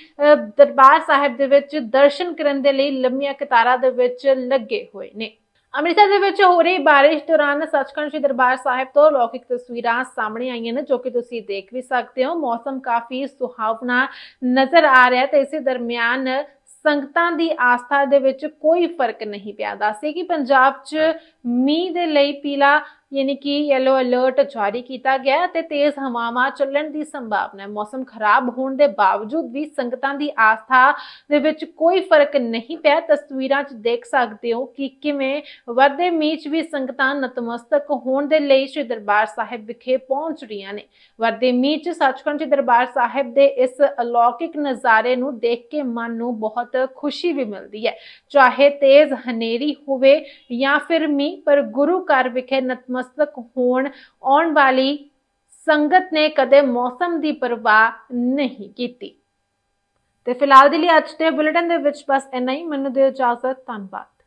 ਦਰਬਾਰ ਸਾਹਿਬ ਦੇ ਵਿੱਚ ਦਰਸ਼ਨ ਕਰਨ ਦੇ ਲਈ ਲੰਮੀਆਂ ਕਤਾਰਾਂ ਦੇ ਵਿੱਚ ਲੱਗੇ ਹੋਏ ਨੇ। ਅੰਮ੍ਰਿਤਸਰ ਦੇ ਵਿੱਚ ਹੋ ਰਹੀ ਬਾਰਿਸ਼ ਦੌਰਾਨ ਸੱਚਖੰਡ ਸ੍ਰੀ ਦਰਬਾਰ ਸਾਹਿਬ ਤੋਂ ਲੌਕਿਕ ਤਸਵੀਰਾਂ ਸਾਹਮਣੇ ਆਈਆਂ ਨੇ, ਜੋ ਕਿ ਤੁਸੀਂ ਦੇਖ ਵੀ ਸਕਦੇ ਹੋ। ਮੌਸਮ ਕਾਫੀ ਸੁਹਾਵਣਾ ਨਜ਼ਰ ਆ ਰਿਹਾ ਤੇ ਇਸੇ ਦਰਮਿਆਨ ਸੰਗਤਾਂ ਦੀ ਆਸਥਾ ਦੇ ਵਿੱਚ ਕੋਈ ਫ਼ਰਕ ਨਹੀਂ ਪਿਆ। ਦੱਸੇ ਕਿ ਪੰਜਾਬ 'ਚ ਮੀਂਹ ਦੇ ਲਈ ਪੀਲਾ ਯਾਨੀ ਕਿ ਯੈਲੋ ਅਲਰਟ ਜਾਰੀ ਕੀਤਾ ਗਿਆ ਹੈ ਤੇ ਤੇਜ਼ ਹਵਾਵਾਂ ਚੱਲਣ ਦੀ ਸੰਭਾਵਨਾ ਹੈ। ਮੌਸਮ ਖਰਾਬ ਹੋਣ ਦੇ ਬਾਵਜੂਦ ਵੀ ਸੰਗਤਾਂ ਦੀ ਆਸਥਾ ਦੇ ਵਿੱਚ ਕੋਈ ਫ਼ਰਕ ਨਹੀਂ ਪਿਆ। ਤਸਵੀਰਾਂ 'ਚ ਦੇਖ ਸਕਦੇ ਹੋ ਕਿ ਕਿਵੇਂ ਵਧਦੇ ਮੀਂਹ ਵੀ ਸੰਗਤਾਂ ਨਤਮਸਤਕ ਹੋਣ ਦੇ ਲਈ ਸ੍ਰੀ ਦਰਬਾਰ ਸਾਹਿਬ ਵਿਖੇ ਪਹੁੰਚ ਰਹੀਆਂ ਨੇ। ਵਰਦੇ ਮੀਂਹ 'ਚ ਸੱਚਖੰਡ ਦਰਬਾਰ ਸਾਹਿਬ ਦੇ ਇਸ ਅਲੌਕਿਕ ਨਜ਼ਾਰੇ ਨੂੰ ਦੇਖ ਕੇ ਮਨ ਨੂੰ ਬਹੁਤ ਖੁਸ਼ੀ ਵੀ ਮਿਲਦੀ ਹੈ। ਚਾਹੇ ਤੇਜ਼ ਹਨੇਰੀ ਹੋਵੇ ਜਾਂ ਫਿਰ ਮੀਂਹ, ਪਰ ਗੁਰੂ ਘਰ ਵਿਖੇ ਨਤਮਸਤਕ ਹੋਣ ਆਉਣ ਵਾਲੀ ਸੰਗਤ ਨੇ ਕਦੇ ਮੌਸਮ ਦੀ ਪਰਵਾਹ ਨਹੀਂ ਕੀਤੀ। ਤੇ ਫਿਲਹਾਲ ਦੇ ਲਈ ਅੱਜ ਦੇ ਬੁਲੇਟਿਨ ਦੇ ਵਿੱਚ ਬਸ ਇੰਨਾ ਹੀ। ਮੈਨੂੰ ਦਿਓ ਇਜਾਜ਼ਤ। ਧੰਨਵਾਦ।